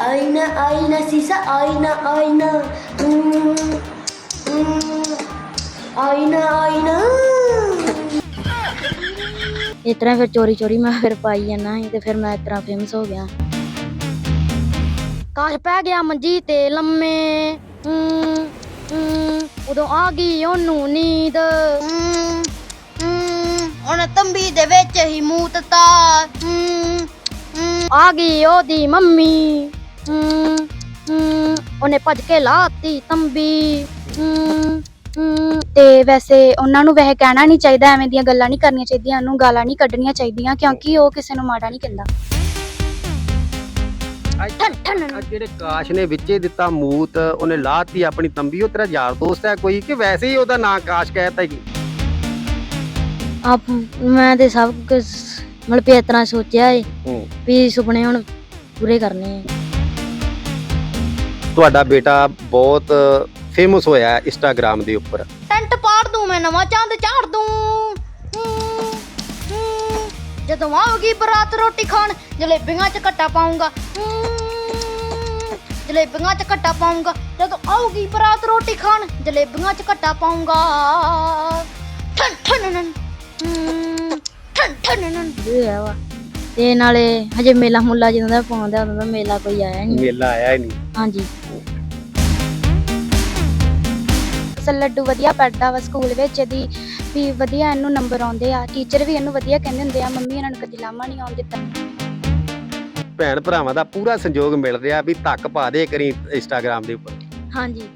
ਆਇਨਾ ਆਇਨਾ ਸੀਸਾ ਆਇਨਾ ਆਇਨਾ ਹਮ, ਹਮ, ਆਇਨਾ ਆਇਨਾ ਇਸ ਤਰ੍ਹਾਂ ਫਿਰ ਚੋਰੀ ਚੋਰੀ ਮੈਂ ਫਿਰ ਪਾਈ ਜਾਣਾ ਸੀ ਤੇ ਫਿਰ ਮੈਂ ਇਸ ਤਰ੍ਹਾਂ ਫੇਮਸ ਹੋ ਗਿਆ। ਕਾਸ਼ ਪੈ ਗਿਆ ਮੰਜੀ ਤੇ ਲੰਮੇ। ਹਮ, ਉਦੋਂ ਆ ਗਈ ਉਹਨੂੰ ਨੀਂਦ। ਹਮ, ਹਮ, ਉਹਨੇ ਤੰਬੀ ਦੇ ਵਿੱਚ ਹੀ ਮੂਤਤਾ ਆ ਗਈ ਉਹਦੀ ਮੰਮੀ। ਹਮ, ਉਹਨੇ ਭੱਜ ਕੇ ਲਾਤੀ ਤੰਬੀ। ਤੇ ਵੈਸੇ ਉਹਨਾਂ ਨੂੰ ਵੈਸੇ ਕਹਿਣਾ ਨਹੀਂ ਚਾਹੀਦਾ ਐਵੇਂ ਦੀਆਂ ਗੱਲਾਂ ਨਹੀਂ ਕਰਨੀਆਂ ਚਾਹੀਦੀਆਂ ਉਹਨੂੰ ਗਾਲਾਂ ਨਹੀਂ ਕੱਢਣੀਆਂ ਚਾਹੀਦੀਆਂ ਕਿਉਂਕਿ ਉਹ ਕਿਸੇ ਨੂੰ ਮਾੜਾ ਨਹੀਂ ਕਹਿੰਦਾ। ਆ ਜਿਹੜੇ ਕਾਸ਼ ਨੇ ਵਿੱਚੇ ਦਿੱਤਾ ਮੂਤ ਉਹਨੇ ਲਾਤੀ ਆਪਣੀ ਤੰਬੀ ਉਹ ਤੇਰਾ ਯਾਰ ਦੋਸਤ ਹੈ ਕੋਈ ਕਿ ਵੈਸੇ ਹੀ ਉਹਦਾ ਨਾਂ ਕਾਸ਼ ਕਹਿਤਾ ਜੀ ਆਪ ਮੈਂ ਤੇ ਸਭ ਕੁਝ ਮਤਲਬ ਵੀ ਇਸ ਤਰ੍ਹਾਂ ਸੋਚਿਆ ਏ ਹੂੰ। ਵੀ ਸੁਪਨੇ ਹੁਣ ਪੂਰੇ ਕਰਨੇ ਆ ਤੁਹਾਡਾ ਬੇਟਾ ਬਹੁਤ ਫੇਮਸ ਹੋਇਆ ਹੈ ਇੰਸਟਾਗ੍ਰam ਦੇ ਉੱਪਰ। ਟੈਂਟ ਪਾੜ ਦੂੰ ਮੈਂ ਨਵਾਂ ਚੰਦ ਝਾੜ ਦੂੰ। ਹੂੰ, ਹੂੰ। ਜਦੋਂ ਆਉਗੀ ਬਰਾਤ ਰੋਟੀ ਖਾਣ ਜਲੇਬੀਆਂ 'ਚ ਘੱਟਾ ਪਾਉਂਗਾ ਹੂੰ, ਜਲੇਬੀਆਂ 'ਚ ਘੱਟਾ ਪਾਉਂਗਾ ਜਦੋਂ ਆਉਗੀ ਬਰਾਤ ਰੋਟੀ ਖਾਣ ਜਲੇਬੀਆਂ 'ਚ ਘੱਟਾ ਪਾਉਂਗਾ ਠਨ ਠਨ ਨਨ। ਹੂੰ, ਠਨ ਠਨ ਨਨ। ਇਹ ਹੈ ਵਾ। ਤੇ ਨਾਲੇ ਹਜੇ ਮੇਲਾ ਮੁੱਲਾ ਜਦੋਂ ਦਾ ਪਾਉਂਦਾ ਉਦੋਂ ਦਾ ਮੇਲਾ ਕੋਈ ਆਇਆ ਨਹੀਂ। ਮੇਲਾ ਆਇਆ ਹੀ ਨਹੀਂ। ਹਾਂਜੀ। ਸੋ ਲੱਡੂ ਵਧੀਆ ਪੜਦਾ ਵਾ ਸਕੂਲ ਵਿੱਚ ਇਹਦੀ ਵੀ ਵਧੀਆ ਇਹਨੂੰ ਨੰਬਰ ਆਉਂਦੇ ਆ। ਟੀਚਰ ਵੀ ਇਹਨੂੰ ਵਧੀਆ ਕਹਿੰਦੇ ਹੁੰਦੇ ਆ ਮੰਮੀ ਇਹਨਾਂ ਨੂੰ ਕਦੀ ਲਾਮਾ ਨਹੀਂ ਆਉਣ ਦਿੱਤਾ। ਭੈਣ ਭਰਾਵਾਂ ਦਾ ਪੂਰਾ ਸੰਯੋਗ ਮਿਲ ਰਿਹਾ ਵੀ ਧੱਕ ਪਾ ਦੇ ਕਰੀ ਇੰਸਟਾਗ੍ਰam ਦੇ ਉੱਪਰ। ਹਾਂਜੀ।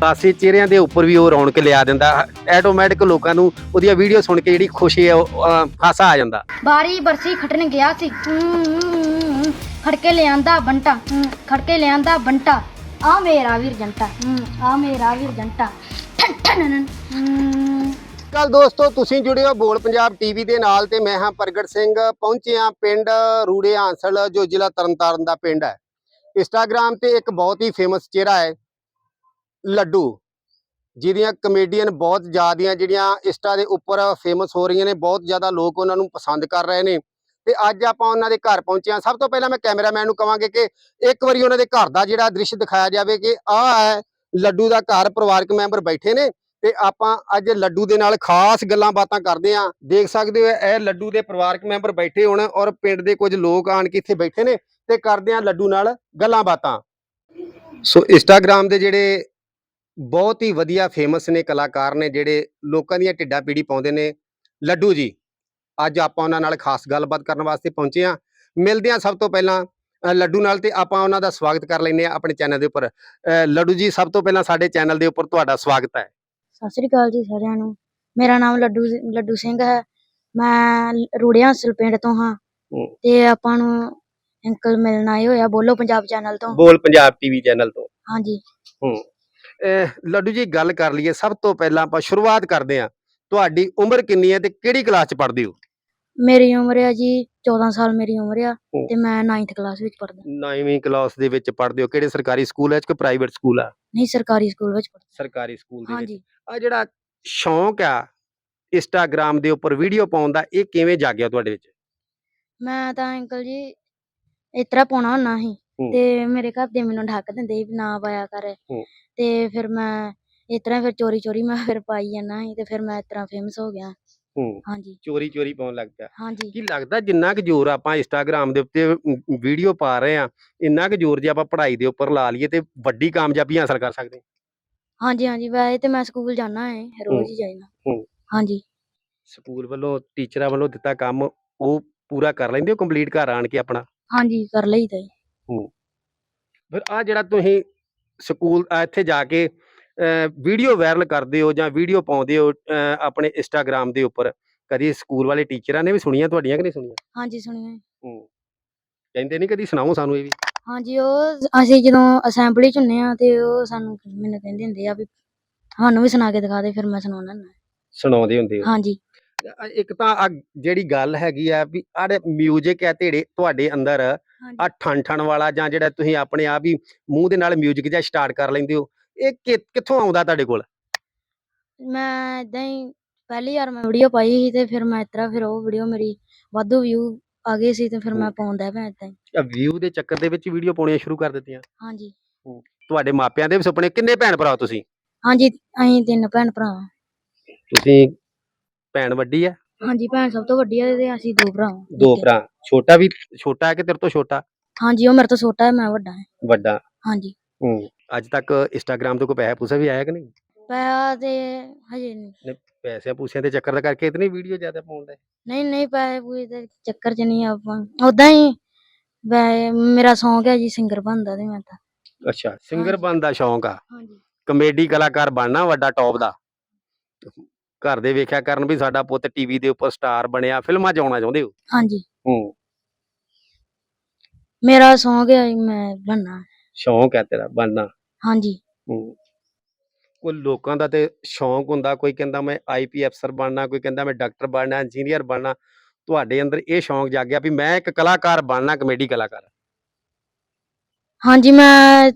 ਪਾਸੇ ਚਿਹਰਿਆਂ ਦੇ ਉੱਪਰ ਵੀ ਉਹ ਰੌਣਕ ਲਿਆ ਦਿੰਦਾ। ਆਟੋਮੈਟਿਕ ਲੋਕਾਂ ਨੂੰ ਉਹਦੀਆਂ ਵੀਡੀਓ ਸੁਣ ਕੇ ਜਿਹੜੀ ਖੁਸ਼ੀ ਹੈ ਹਾਸਾ ਆ ਜਾਂਦਾ। ਬਾਰੀ ਬਰਸੀ ਖਟਣ ਗਿਆ ਸੀ। ਖੜਕੇ ਲਿਆਂਦਾ ਬੰਟਾ। ਖੜਕੇ ਲਿਆਂਦਾ ਬੰਟਾ। ਆ ਮੇਰਾ ਵੀਰ ਜੰਟਾ ਆ ਮੇਰਾ ਵੀਰ ਜੰਟਾ ਠਨ ਠਨ ਨਨ ਕੱਲ ਦੋਸਤੋ, ਤੁਸੀਂ ਜੁੜੇ ਹੋ ਬੋਲ ਪੰਜਾਬ ਟੀਵੀ ਦੇ ਨਾਲ ਤੇ ਮੈਂ ਹਾਂ ਪ੍ਰਗਟ ਸਿੰਘ। ਪਹੁੰਚੇ ਹਾਂ ਪਿੰਡ ਰੂੜੇ ਆਂਸਲ, ਜੋ ਜ਼ਿਲ੍ਹਾ ਤਰਨਤਾਰਨ ਦਾ ਪਿੰਡ ਹੈ। ਇੰਸਟਾਗ੍ਰam ਤੇ ਇੱਕ ਬਹੁਤ ਹੀ ਫੇਮਸ ਚਿਹਰਾ ਹੈ, ਲੱਡੂ। ਜਿਹਦੀਆਂ ਕਮੇਡੀਅਨ ਬਹੁਤ ਜ਼ਿਆਦੀਆਂ ਜਿਹੜੀਆਂ ਇੰਸਟਾ ਦੇ ਉੱਪਰ ਫੇਮਸ ਹੋ ਰਹੀਆਂ ਨੇ, ਬਹੁਤ ਜ਼ਿਆਦਾ ਲੋਕ ਉਹਨਾਂ ਨੂੰ ਪਸੰਦ ਕਰ ਰਹੇ ਨੇ। ਤੇ ਅੱਜ ਆਪਾਂ ਉਹਨਾਂ ਦੇ ਘਰ ਪਹੁੰਚੇ ਹਾਂ। ਸਭ ਤੋਂ ਪਹਿਲਾਂ ਮੈਂ ਕੈਮਰਾਮੈਨ ਨੂੰ ਕਹਾਂਗੇ ਕਿ ਇੱਕ ਵਾਰੀ ਉਹਨਾਂ ਦੇ ਘਰ ਦਾ ਜਿਹੜਾ ਦ੍ਰਿਸ਼ ਦਿਖਾਇਆ ਜਾਵੇ ਕਿ ਆਹ ਹੈ ਲੱਡੂ ਦਾ ਘਰ ਪਰਿਵਾਰਕ ਮੈਂਬਰ ਬੈਠੇ ਨੇ ਤੇ ਆਪਾਂ ਅੱਜ ਲੱਡੂ ਦੇ ਨਾਲ ਖਾਸ ਗੱਲਾਂ ਬਾਤਾਂ ਕਰਦੇ ਆਂ ਦੇਖ ਸਕਦੇ ਹੋ ਇਹ ਲੱਡੂ ਦੇ ਪਰਿਵਾਰਕ ਮੈਂਬਰ ਬੈਠੇ ਹੋਣ ਔਰ ਪਿੰਡ ਦੇ ਕੁਝ ਲੋਕ ਆਣ ਕੇ ਇੱਥੇ ਬੈਠੇ ਨੇ ਤੇ ਕਰਦੇ ਆਂ ਲੱਡੂ ਨਾਲ ਗੱਲਾਂ ਬਾਤਾਂ। ਸੋ ਇੰਸਟਾਗ੍ਰam ਦੇ ਜਿਹੜੇ ਬਹੁਤ ਹੀ ਵਧੀਆ ਫੇਮਸ ਨੇ ਕਲਾਕਾਰ ਨੇ, ਜਿਹੜੇ ਲੋਕਾਂ ਦੀਆਂ ਢਿੱਡਾਂ ਪੀੜੀ ਪਾਉਂਦੇ ਨੇ। ਲੱਡੂ ਜੀ। ਅੱਜ ਆਪਾਂ ਉਹਨਾਂ ਨਾਲ ਖਾਸ ਗੱਲਬਾਤ ਕਰਨ ਵਾਸਤੇ ਪਹੁੰਚੇ ਆਂ ਮਿਲਦੇ ਆਂ ਸਭ ਤੋਂ ਪਹਿਲਾਂ ਲੱਡੂ ਨਾਲ ਤੇ ਆਪਾਂ ਉਹਨਾਂ ਦਾ ਸਵਾਗਤ ਕਰ ਲੈਂਦੇ ਆਂ ਆਪਣੇ ਚੈਨਲ ਦੇ ਉੱਪਰ। ਲੱਡੂ ਜੀ ਸਭ ਤੋਂ ਪਹਿਲਾਂ ਸਾਡੇ ਚੈਨਲ ਦੇ ਉੱਪਰ ਤੁਹਾਡਾ ਸਵਾਗਤ ਹੈ। ਸਤਿ ਸ੍ਰੀ ਅਕਾਲ ਜੀ ਸਾਰਿਆਂ ਨੂੰ। ਮੇਰਾ ਨਾਮ ਲੱਡੂ ਲੱਡੂ ਸਿੰਘ ਹੈ। ਮੈਂ ਰੂੜਿਆ ਹਸਲ ਪਿੰਡ ਤੋਂ ਹਾਂ। ਹੂੰ। ਤੇ ਆਪਾਂ ਨੂੰ ਅੰਕਲ ਮਿਲਣ ਆਏ ਹੋਇਆ ਬੋਲੋ ਪੰਜਾਬ ਚੈਨਲ ਤੋਂ। ਬੋਲ ਪੰਜਾਬ ਟੀਵੀ ਚੈਨਲ ਤੋਂ। ਹਾਂਜੀ। ਅਹ ਲੱਡੂ ਜੀ ਗੱਲ ਕਰ ਲਈਏ ਸਭ ਤੋਂ ਪਹਿਲਾਂ ਆਪਾਂ ਸ਼ੁਰੂਆਤ ਕਰਦੇ ਹਾਂ। ਤੁਹਾਡੀ ਉਮਰ ਕਿੰਨੀ ਹੈ ਤੇ ਕਿਹੜੀ ਕਲਾਸ ਚ ਪੜ੍ਹਦੇ ਹੋ? ਮੇਰੀ ਉਮਰ ਹੈ ਜੀ 14 ਸਾਲ ਮੇਰੀ ਉਮਰ ਆ ਹੂੰ। ਤੇ ਮੈਂ 9th ਕਲਾਸ ਵਿੱਚ ਪੜ੍ਹਦਾ। 9ਵੀਂ ਕਲਾਸ ਦੇ ਵਿੱਚ ਪੜ੍ਹਦੇ ਹੋ ਕਿਹੜੇ ਸਰਕਾਰੀ ਸਕੂਲ ਹੈ ਕਿ ਪ੍ਰਾਈਵੇਟ ਸਕੂਲ ਆ? ਨਹੀਂ ਸਰਕਾਰੀ ਸਕੂਲ ਵਿੱਚ ਪੜ੍ਹਦਾ। ਸਰਕਾਰੀ ਸਕੂਲ ਦੇ ਵਿੱਚ। ਹਾਂਜੀ। ਆ ਜਿਹੜਾ ਸ਼ੌਂਕ ਆ ਇੰਸਟਾਗ੍ਰam ਦੇ ਉੱਪਰ ਵੀਡੀਓ ਪਾਉਣ ਦਾ ਇਹ ਕਿਵੇਂ ਜਾਗਿਆ ਤੁਹਾਡੇ ਵਿੱਚ? ਮੈਂ ਤਾਂ ਅੰਕਲ ਜੀ ਇਸ ਤਰ੍ਹਾਂ ਪਾਉਣਾ ਹੁੰਨਾ ਸੀ ਹੂੰ। ਤੇ ਮੇਰੇ ਘਰ ਦੇ ਮੈਨੂੰ ਢੱਕ ਦਿੰਦੇ ਸੀ ਵੀ ਨਾ ਪਾਇਆ ਕਰ। ਹੂੰ। ਤੇ ਫਿਰ ਮੈਂ ਇਸ ਤਰ੍ਹਾਂ ਫਿਰ ਚੋਰੀ ਚੋਰੀ ਮੈਂ ਫਿਰ ਪਾਈ ਜਾਣਾ ਸੀ ਤੇ ਫਿਰ ਮੈਂ ਇਸ ਤਰ੍ਹਾਂ ਫੇਮਸ ਹੋ ਗਿਆ। ਹੂੰ। ਹਾਂਜੀ। ਚੋਰੀ ਚੋਰੀ ਪਾਉਣ ਲੱਗ ਪਿਆ। ਹਾਂਜੀ। ਕੀ ਲੱਗਦਾ ਜਿੰਨਾ ਕੁ ਜ਼ੋਰ ਆਪਾਂ ਇੰਸਟਾਗ੍ਰam ਦੇ ਉੱਤੇ ਵੀਡੀਓ ਪਾ ਰਹੇ ਆ ਇੰਨਾ ਕੁ ਜ਼ੋਰ ਜੇ ਆਪਾਂ ਪੜ੍ਹਾਈ ਦੇ ਉੱਪਰ ਲਾ ਲਈਏ ਤੇ ਵੱਡੀ ਕਾਮਯਾਬੀ ਹਾਸਲ ਕਰ ਸਕਦੇ ਹਾਂ। ਹਾਂਜੀ ਹਾਂਜੀ। ਵੈਸੇ ਤੇ ਮੈਂ ਸਕੂਲ ਜਾਣਾ ਹੈ ਰੋਜ਼ ਹੀ ਹੂੰ। ਹਾਂਜੀ। ਸਕੂਲ ਵੱਲੋਂ ਟੀਚਰਾਂ ਵੱਲੋਂ ਦਿੱਤਾ ਕੰਮ ਉਹ ਪੂਰਾ ਕਰ ਲੈਂਦੇ ਹੋ ਕੰਪਲੀਟ ਘਰ ਆਣ ਕੇ ਆਪਣਾ? ਹਾਂਜੀ ਕਰ ਲਈਦਾ ਜੀ। ਫਿਰ ਆ ਜਿਹੜਾ ਤੁਸੀਂ ਸਕੂਲ ਇੱਥੇ ਜਾ ਕੇ ਵੀਡੀਓ ਵਾਇਰਲ ਕਰਦੇ ਹੋ ਜਾਂ ਵੀਡੀਓ ਪਾਉਂਦੇ ਹੋ ਅਹ, ਆਪਣੇ ਇੰਸਟਾਗ੍ਰam ਦੇ ਉੱਪਰ ਕਦੀ ਸਕੂਲ ਵਾਲੇ ਟੀਚਰਾਂ ਨੇ ਵੀ ਸੁਣੀਆਂ ਤੁਹਾਡੀਆਂ ਕਿ ਨਹੀਂ ਸੁਣੀਆਂ ਹਾਂਜੀ ਸੁਣਿਓ ਜੀ। ਕਹਿੰਦੇ ਨਹੀਂ ਕਦੀ ਸੁਣਾਓ ਸਾਨੂੰ ਇਹ ਵੀ ਹਾਂਜੀ ਉਹ ਅਸੀਂ ਜਦੋਂ ਅਸੈਂਬਲੀ ਚ ਹੁੰਨੇ ਆ ਤੇ ਉਹ ਸਾਨੂੰ ਮੈਨੂੰ ਕਹਿੰਦੇ ਹੁੰਦੇ ਆ ਵੀ ਸਾਨੂੰ ਵੀ ਸੁਣਾ ਕੇ ਦਿਖਾ ਦੇ ਫਿਰ ਮੈਂ ਸੁਣਾਉਣਾ ਹੁੰਦਾ ਸੁਣਾਉਂਦੇ ਹੁੰਦੇ ਹੋ ਹਾਂਜੀ ਅ, ਇੱਕ ਤਾਂ ਆ ਜਿਹੜੀ ਗੱਲ ਹੈਗੀ ਆ ਵੀ ਆੜੇ 뮤직 ਹੈ ਤੇੜੇ ਤੁਹਾਡੇ ਅੰਦਰ ਆ ਹਾਂਜੀ ਠਣ ਠਣ ਵਾਲਾ ਜਾਂ ਜਿਹੜਾ ਤੁਸੀਂ ਆਪਣੇ ਆਪ ਹੀ ਮੂੰਹ ਦੇ ਨਾਲ 뮤직 ਜਿਹਾ ਸਟਾਰਟ ਕਰ ਲੈਂਦੇ ਹੋ ਇਹ ਕਿ- ਕਿੱਥੋਂ ਆਉਂਦਾ ਤੁਹਾਡੇ ਕੋਲ? ਮੈਂ ਇਦਾਂ ਹੀ ਪਹਿਲੀ ਵਾਰ ਮੈਂ ਵੀਡੀਓ ਪਾਈ ਸੀ ਤੇ ਫਿਰ ਮੈਂ ਇਸ ਤਰ੍ਹਾਂ ਫਿਰ ਉਹ ਵੀਡੀਓ ਮੇਰੀ ਵਾਧੂ ਵਿਊ ਆ ਗਏ ਸੀ ਤੇ ਫਿਰ ਮੈਂ ਪਾਉਂਦਾ ਪਿਆ ਏਦਾਂ ਹੀ। ਵਿਊ ਦੇ ਚੱਕਰ ਦੇ ਵਿੱਚ ਵੀਡੀਓ ਪਾਉਣੀਆਂ ਸ਼ੁਰੂ ਕਰ ਦਿੱਤੀਆਂ। ਹਾਂਜੀ। ਤੁਹਾਡੇ ਮਾਪਿਆਂ ਦੇ ਵੀ ਸੁਪਨੇ ਕਿੰਨੇ ਭੈਣ ਭਰਾ ਤੁਸੀਂ? ਹਾਂਜੀ ਅਸੀਂ ਤਿੰਨ ਭੈਣ ਭਰਾ ਵਾਂ। ਤੁਸੀਂ ਭੈਣ ਵੱਡੀ ਹੈ ਹਾਂਜੀ ਭੈਣ ਸਭ ਤੋਂ ਵੱਡੀ ਹੈ ਤੇ ਅਸੀਂ ਦੋ ਭਰਾ ਵਾਂ। ਦੋ ਭਰਾ ਛੋਟਾ ਵੀ ਛੋਟਾ ਹੈ ਕਿ ਤੇਰੇ ਤੋਂ ਛੋਟਾ? ਹਾਂਜੀ ਉਹ ਮੇਰੇ ਤੋਂ ਛੋਟਾ ਹੈ ਮੈਂ ਵੱਡਾ ਹਾਂ। ਵੱਡਾ। ਹਾਂਜੀ। ਹੂੰ। ਅੱਜ ਤੱਕ ਇੰਸਟਾਗ੍ਰam ਤੋਂ ਕੋਈ ਪੈਸਾ ਪੂਸਾ ਵੀ ਆਇਆ ਕਿ ਨਹੀਂ? ਪੈਸਾ ਤੇ ਹਜੇ ਨਹੀਂ। ਪੈਸੇ ਪੂਸਿਆਂ ਦੇ ਚੱਕਰ ਦਾ ਕਰਕੇ ਇਤਨੀ ਵੀਡੀਓ ਜ਼ਿਆਦਾ ਪਾਉਂਦਾ ਨਹੀਂ ਨਹੀਂ ਪੈਸੇ ਪੂਸੇ ਦੇ ਚੱਕਰ 'ਚ ਨਹੀਂ ਆਪਾਂ। ਉਦਾਂ ਹੀ ਵੈ- ਮੇਰਾ ਸ਼ੌਂਕ ਹੈ ਜੀ ਸਿੰਗਰ ਬਣਦਾ ਤੇ ਮੈਂ ਤਾਂ। ਅੱਛਾ ਸਿੰਗਰ ਹਾਂਜੀ। ਬਣਨ ਦਾ ਸ਼ੌਂਕ ਆ? ਹਾਂਜੀ। ਕਮੇਡੀ ਕਲਾਕਾਰ ਬਣਨਾ ਵੱਡਾ ਟੌਪ ਦਾ। ਘਰ ਦੇ ਵੇਖਿਆ ਕਰਨ ਵੀ ਸਾਡਾ ਪੁੱਤ ਟੀਵੀ ਦੇ ਉੱਪਰ ਸਟਾਰ ਬਣਿਆ ਫਿਲਮਾਂ 'ਚ ਆਉਣਾ ਚਾਹੁੰਦੇ ਹੋ? ਹਾਂਜੀ। ਹੂੰ। ਮੇਰਾ ਸ਼ੌਂਕ ਹੈ ਜੀ ਮੈਂ ਬਣਨਾ। ਸ਼ੌਂਕ ਹੈ ਤੇਰਾ ਬਣਨਾ। ਹਾਂਜੀ। ਹੂੰ। ਕੋਈ ਲੋਕਾਂ ਦਾ ਤੇ ਸ਼ੌਂਕ ਹੁੰਦਾ ਕੋਈ ਕਹਿੰਦਾ ਮੈਂ ਆਈਪੀ ਅਫਸਰ ਬਣਨਾ ਕੋਈ ਕਹਿੰਦਾ ਮੈਂ ਡਾਕਟਰ ਬਣਨਾ ਇੰਜੀਨੀਅਰ ਬਣਨਾ ਤੁਹਾਡੇ ਅੰਦਰ ਇਹ ਸ਼ੌਂਕ ਜਾਗਿਆ ਵੀ ਮੈਂ ਇੱਕ ਕਲਾਕਾਰ ਬਣਨਾ ਕਮੇਡੀ ਕਲਾਕਾਰ। ਹਾਂਜੀ ਮੈਂ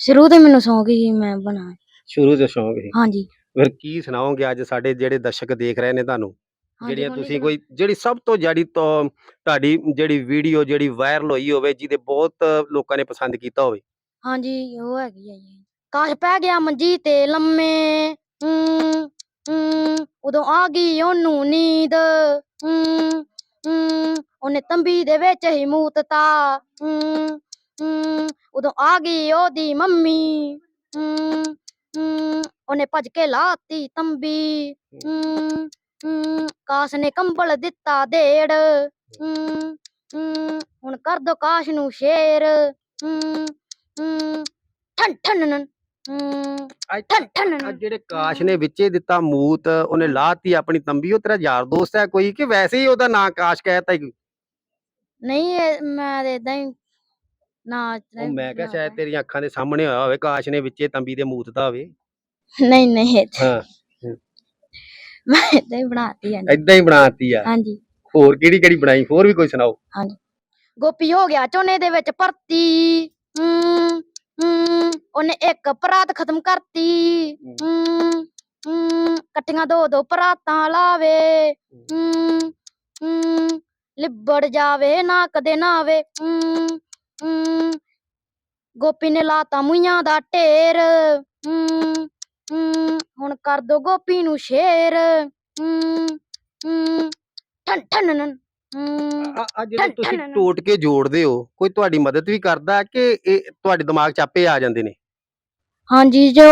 ਸ਼ੁਰੂ ਤੋਂ ਮੈਨੂੰ ਸ਼ੌਂਕ ਸੀ ਮੈਂ ਬਣਾ। ਸ਼ੁਰੂ ਤੋਂ ਸ਼ੌਂਕ ਸੀ ਹਾਂਜੀ। ਫਿਰ ਕੀ ਸੁਣਾਓਗੇ ਅੱਜ ਸਾਡੇ ਜਿਹੜੇ ਦਰਸ਼ਕ ਦੇਖ ਰਹੇ ਨੇ ਤੁਹਾਨੂੰ? ਹਾਂਜੀ, ਜਿਹੜੀਆਂ ਤੁਸੀਂ ਕੋਈ ਜਿਹੜੀ ਸਭ ਤੋਂ ਜਿਹੜੀ ਤੋਂ ਤੁਹਾਡੀ ਜਿਹੜੀ ਵੀਡੀਓ ਜਿਹੜੀ ਵਾਇਰਲ ਹੋਈ ਹੋਵੇ ਜਿਹਦੇ ਬਹੁਤ ਲੋਕਾਂ ਨੇ ਪਸੰਦ ਕੀਤਾ ਹੋਵੇ। ਹਾਂਜੀ ਉਹ ਹੈਗੀ ਆ ਜੀ। ਕਾਸ਼ ਪੈ ਗਿਆ ਮੰਜੀ ਤੇ ਲੰਮੇ ਹਮ, ਹਮ, ਉਦੋਂ ਆ ਗਈ ਉਹਨੂੰ ਨੀਂਦ ਹਮ, ਹਮ, ਉਹਨੇ ਤੰਬੀ ਦੇ ਵਿੱਚ ਹੀ ਮੂਤਤਾ ਹਮ, ਹਮ, ਉਦੋਂ ਆ ਗਈ ਉਹਦੀ ਮੰਮੀ ਹਮ, ਹਮ, ਉਹਨੇ ਭੱਜ ਕੇ ਲਾਤੀ ਤੰਬੀ ਹਮ, ਹਮ, ਕਾਸ਼ ਨੇ ਕੰਬਲ ਦਿੱਤਾ ਦੇੜ ਹਮ, ਹਮ, ਹੁਣ ਕਰ ਦੋ ਕਾਸ਼ ਨੂੰ ਸ਼ੇਰ ਹਮ, ਹਮ, ਠਨ ਠਨ ਨਨ ਹਮ, ਅੱਜ ਠਨ ਠਨ ਅੱਜ ਜਿਹੜੇ ਕਾਸ਼ ਨੇ ਵਿੱਚੇ ਦਿੱਤਾ ਮੂਤ ਉਹਨੇ ਲਾਤੀ ਆਪਣੀ ਤੰਬੀ ਉਹ ਤੇਰਾ ਯਾਰ ਦੋਸਤ ਹੈ ਕੋਈ ਕਿ ਵੈਸੇ ਹੀ ਉਹਦਾ ਨਾਂ ਕਾਸ਼ ਕਹਿਤਾ ਹੀ ਨਹੀਂ ਇਹ ਮੈਂ ਤੇ ਏਦਾਂ ਹੀ ਨਾ ਉਹ ਮੈਂ ਕਿਹਾ ਸ਼ਾਇਦ ਤੇਰੀਆਂ ਅੱਖਾਂ ਦੇ ਸਾਹਮਣੇ ਹੋਇਆ ਹੋਵੇ ਕਾਸ਼ ਨੇ ਵਿੱਚੇ ਤੰਬੀ ਦੇ ਮੂਤਤਾ ਹੋਵੇ। ਨਹੀਂ ਨਹੀਂ ਏਦਾਂ- ਹਾਂ। ਮੈਂ ਏਦਾਂ ਹੀ ਬਣਾਤੀ ਹੈ ਇਦਾਂ ਹੀ ਬਣਾਤੀ ਆ। ਹਾਂਜੀ। ਹੋਰ ਕਿਹੜੀ ਕਿਹੜੀ ਬਣਾਈ? ਹੋਰ ਵੀ ਕੋਈ ਸੁਣਾਓ? ਗੋਪੀ ਹੋ ਗਿਆ ਝੋਨੇ ਦੇ ਵਿੱਚ ਭਰਤੀ। ਹਮ, ਹਮ, ਉਹਨੇ ਇੱਕ ਪਰਾਤ ਖਤਮ ਕਰਤੀ। ਕੱਟੀਆਂ ਦੋ ਦੋ ਪਰਾਤਾਂ ਲਾਵੇ। ਲਿਬੜ ਜਾਵੇ ਨਾ ਕਦੇ ਨਾ ਆਵੇ। ਗੋਪੀ ਨੇ ਲਾਤਾ ਮੁਈਆਂ ਦਾ ਢੇਰ। ਹਮ, ਹਮ, ਹੁਣ ਕਰ ਦੋ ਗੋਪੀ ਨੂੰ ਸ਼ੇਰ। ਹਮ, ਹਮ, ਠਨ ਠਨ ਨਨ। ਜਿਹੜੇ ਠਨ- ਤੁਸੀਂ ਠਨ- ਟੋਟ ਕੇ ਜੋੜਦੇ ਹੋ ਕੋਈ ਤੁਹਾਡੀ ਮਦਦ ਵੀ ਕਰਦਾ ਕਿ ਇਹ ਤੁਹਾਡੇ ਦਿਮਾਗ 'ਚ ਆਪੇ ਆ ਜਾਂਦੇ ਨੇ? ਹਾਂਜੀ ਜੋ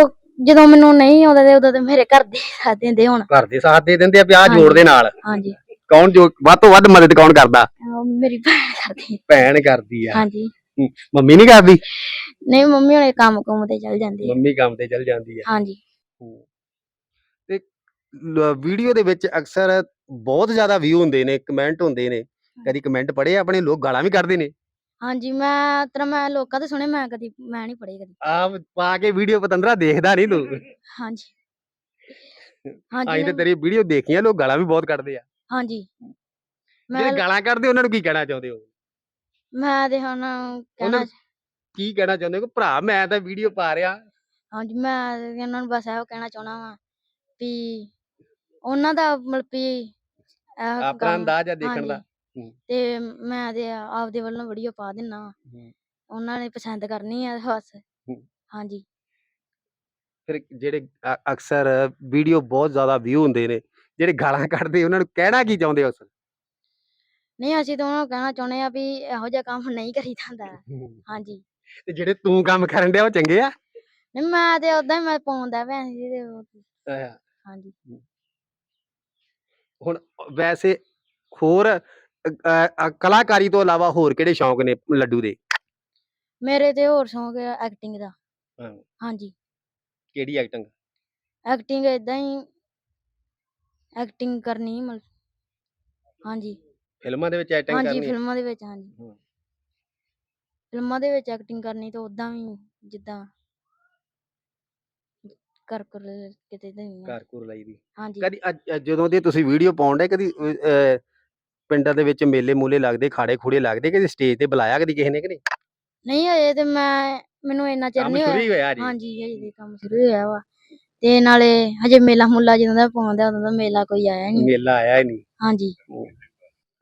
ਜਦੋਂ ਮੈਨੂੰ ਨਹੀਂ ਆਉਂਦਾ ਤੇ ਉਦੋਂ ਤੇ ਮੇਰੇ ਘਰ ਦੇ ਸਾਥ ਦਿੰਦੇ ਹੁਣ। ਘਰ ਦੇ ਸਾਥ ਦੇ ਦਿੰਦੇ ਆ ਵੀ ਆਹ ਹਾਂਜੀ। ਜੋੜ ਦੇ ਨਾਲ। ਹਾਂਜੀ। ਕੌਣ ਜੋ ਵੱਧ ਤੋਂ ਵੱਧ ਮਦਦ ਕੌਣ ਕਰਦਾ? ਅਹ ਮੇਰੀ ਭੈਣ ਕਰਦੀ ਹੈ। ਭੈਣ ਕਰਦੀ ਆ। ਹਾਂਜੀ। ਮੰਮੀ ਨਹੀਂ ਕਰਦੀ? ਨਹੀਂ ਮੰਮੀ ਹੁਣੇ ਕੰਮ ਕੁੰਮ ਤੇ ਚਲ ਜਾਂਦੀ ਹੈ। ਮੰਮੀ ਕੰਮ ਤੇ ਚਲ ਜਾਂਦੀ ਆ। ਹਾਂਜੀ। ਤੇ ਵੀਡੀਓ ਦੇ ਵਿੱਚ ਅਕਸਰ ਬਹੁਤ ਜ਼ਿਆਦਾ ਵਿਊ ਹੁੰਦੇ ਨੇ ਕਮੈਂਟ ਹੁੰਦੇ ਨੇ। ਕਦੀ ਕਮੈਂਟ ਪੜ੍ਹੇ ਆ ਆਪਣੇ ਲੋਕ ਗਾਲਾਂ ਵੀ ਕੱਢਦੇ ਨੇ। ਹਾਂਜੀ ਮੈਂ ਤੇਰਾ ਮੈਂ ਲੋਕਾਂ ਦੇ ਸੁਣੇ ਮੈਂ ਕਦੀ ਮੈਂ ਨਹੀਂ ਪੜ੍ਹੀ ਕਦੀ। ਆ ਪਾ ਕੇ ਵੀਡੀਓ ਪਤੰਦਰਾ ਦੇਖਦਾ ਨਹੀਂ ਤੂੰ। ਹਾਂਜੀ। ਹਾਂਜੀ ਤੇ ਨਹੀਂ- ਤੇਰੀ ਵੀਡੀਓ ਦੇਖੀਆਂ ਲੋਕ ਗਾਲਾਂ ਵੀ ਬਹੁਤ ਕੱਢਦੇ ਆ। ਹਾਂਜੀ। ਮੈਂ ਜਿਹੜੇ ਗਾਲਾਂ ਕੱਢਦੇ ਉਹਨਾਂ ਨੂੰ ਕੀ ਕਹਿਣਾ ਚਾਹੁੰਦੇ ਹੋ? ਮੈਂ ਤੇ ਹੁਣ ਕਹਿਣਾ ਕੀ ਕਹਿਣਾ ਚਾਹੁੰਦੇ ਹੋ? ਕਿ ਭਰਾ ਮੈਂ ਤਾਂ ਵੀਡੀਓ ਪਾ ਰਿਹਾ। ਹਾਂਜੀ ਮੈਂ ਤੇ ਇਹਨਾਂ ਨੂੰ ਬਸ ਇਹੋ ਕਹਿਣਾ ਚਾਹਣਾ ਵਾਂ ਵੀ ਉਹਨਾਂ ਦਾ ਮਤਲਬ ਵੀ ਇਹੋ ਆਪਣਾ ਕੰਮ- ਅੰਦਾਜ਼ ਆ ਦੇਖਣ ਦਾ। ਤੇ ਮੈਂ ਤੇ ਆਪਦੇ ਵੱਲੋਂ ਵੀਡੀਓ ਪਾ ਦਿੰਨਾ। ਵਾਂ। ਹੂੰ। ਉਹਨਾਂ ਨੇ ਪਸੰਦ ਕਰਨੀ ਆ ਬਸ। ਹੂੰ। ਹਾਂਜੀ। ਫਿਰ ਜਿਹੜੇ ਅ- ਅਕਸਰ ਵੀਡੀਓ ਬਹੁਤ ਜ਼ਿਆਦਾ ਵਿਊ ਹੁੰਦੇ ਨੇ ਜਿਹੜੇ ਗਾਲਾਂ ਕੱਢਦੇ ਉਹਨਾਂ ਨੂੰ ਕਹਿਣਾ ਕੀ ਚਾਹੁੰਦੇ ਹੋ ਨਹੀਂ ਅਸੀਂ ਤਾਂ ਉਹਨਾਂ ਨੂੰ ਕਹਿਣਾ ਚਾਹੁੰਦੇ ਆ ਵੀ ਇਹੋ ਜਿਹਾ ਕੰਮ ਨਹੀਂ ਕਰੀਦਾ ਹੁੰਦਾ ਹਾਂਜੀ। ਤੇ ਜਿਹੜੇ ਤੂੰ ਕੰਮ ਕਰਨ ਡਿਆ ਉਹ ਚੰਗੇ ਆ? ਨਹੀਂ ਮੈਂ ਤੇ ਉਦਾਂ ਹੀ ਮੈਂ ਪਾਉਂਦਾ ਪਿਆ ਸੀ ਤੇ ਉਹ- ਹਾਂਜੀ। ਹੁਣ ਵੈਸੇ ਹੋਰ ਅ- ਅ- ਅ- ਕਲਾਕਾਰੀ ਤੋਂ ਇਲਾਵਾ ਹੋਰ ਕਿਹੜੇ ਸ਼ੌਂਕ ਨੇ ਲੱਡੂ ਦੇ? ਮੇਰੇ ਤੇ ਹੋਰ ਸ਼ੌਂਕ ਹੈ ਐਕਟਿੰਗ ਦਾ। ਹਾਂ। ਹਾਂਜੀ। ਕਿਹੜੀ ਐਕਟਿੰਗ ਐਕਟਿੰਗ ਇਦਾਂ ਹੀ ਐਕਟਿੰਗ ਕਰਨੀ ਮਤਲਬ। ਹਾਂਜੀ। ਫਿਲਮਾਂ ਦੇ ਵਿੱਚ ਐਕਟਿੰਗ ਹਾਂਜੀ ਕਰਨੀ ਫਿਲਮਾਂ ਦੇ ਵਿੱਚ ਹਾਂਜੀ। ਹੂੰ। ਫਿਲਮਾਂ ਦੇ ਵਿੱਚ ਐਕਟਿੰਗ ਕਰਨੀ ਤਾਂ ਉਦਾਂ ਵੀ ਜਿੱਦਾਂ ਕਰ ਕਰ ਕਿਤੇ। ਘਰ ਘੁਰ ਲਈ ਦੀ ਹਾਂਜੀ। ਕਦੀ ਅੱਜ- ਅੱਜ ਜਦੋਂ ਦੀ ਤੁਸੀਂ ਵੀਡੀਓ ਪਾਉਣ ਡੇ ਕਦੀ ਪਿੰਡਾਂ ਦੇ ਵਿੱਚ ਮੇਲੇ ਮੂਲੇ ਲੱਗਦੇ ਖਾੜੇ ਖੂੜੇ ਲੱਗਦੇ ਕਦੀ ਸਟੇਜ ਤੇ ਬੁਲਾਇਆ ਕਦੀ ਕਿਸੇ ਨੇ ਕਿ ਨਹੀਂ? ਨਹੀਂ ਹਜੇ ਤੇ ਮੈਂ ਮੈਨੂੰ ਇੰਨਾ ਚਿਰ ਕੰਮ ਨਹੀਂ ਸ਼ੁਰੂ ਹੋਇਆ। ਹੀ ਹੋਇਆ ਜੀ ਹਾਂਜੀ ਹਜੇ ਤੇ ਕੰਮ ਸ਼ੁਰੂ ਹੋਇਆ ਵਾ। ਤੇ ਨਾਲੇ ਹਜੇ ਮੇਲਾ ਮੁੱਲਾ ਜਦੋਂ ਦਾ ਪਾਉਂਦਾ ਉਦੋਂ ਦਾ ਮੇਲਾ ਕੋਈ ਆਇਆ ਨਹੀਂ। ਮੇਲਾ ਆਇਆ ਹੀ ਨਹੀਂ। ਹਾਂਜੀ।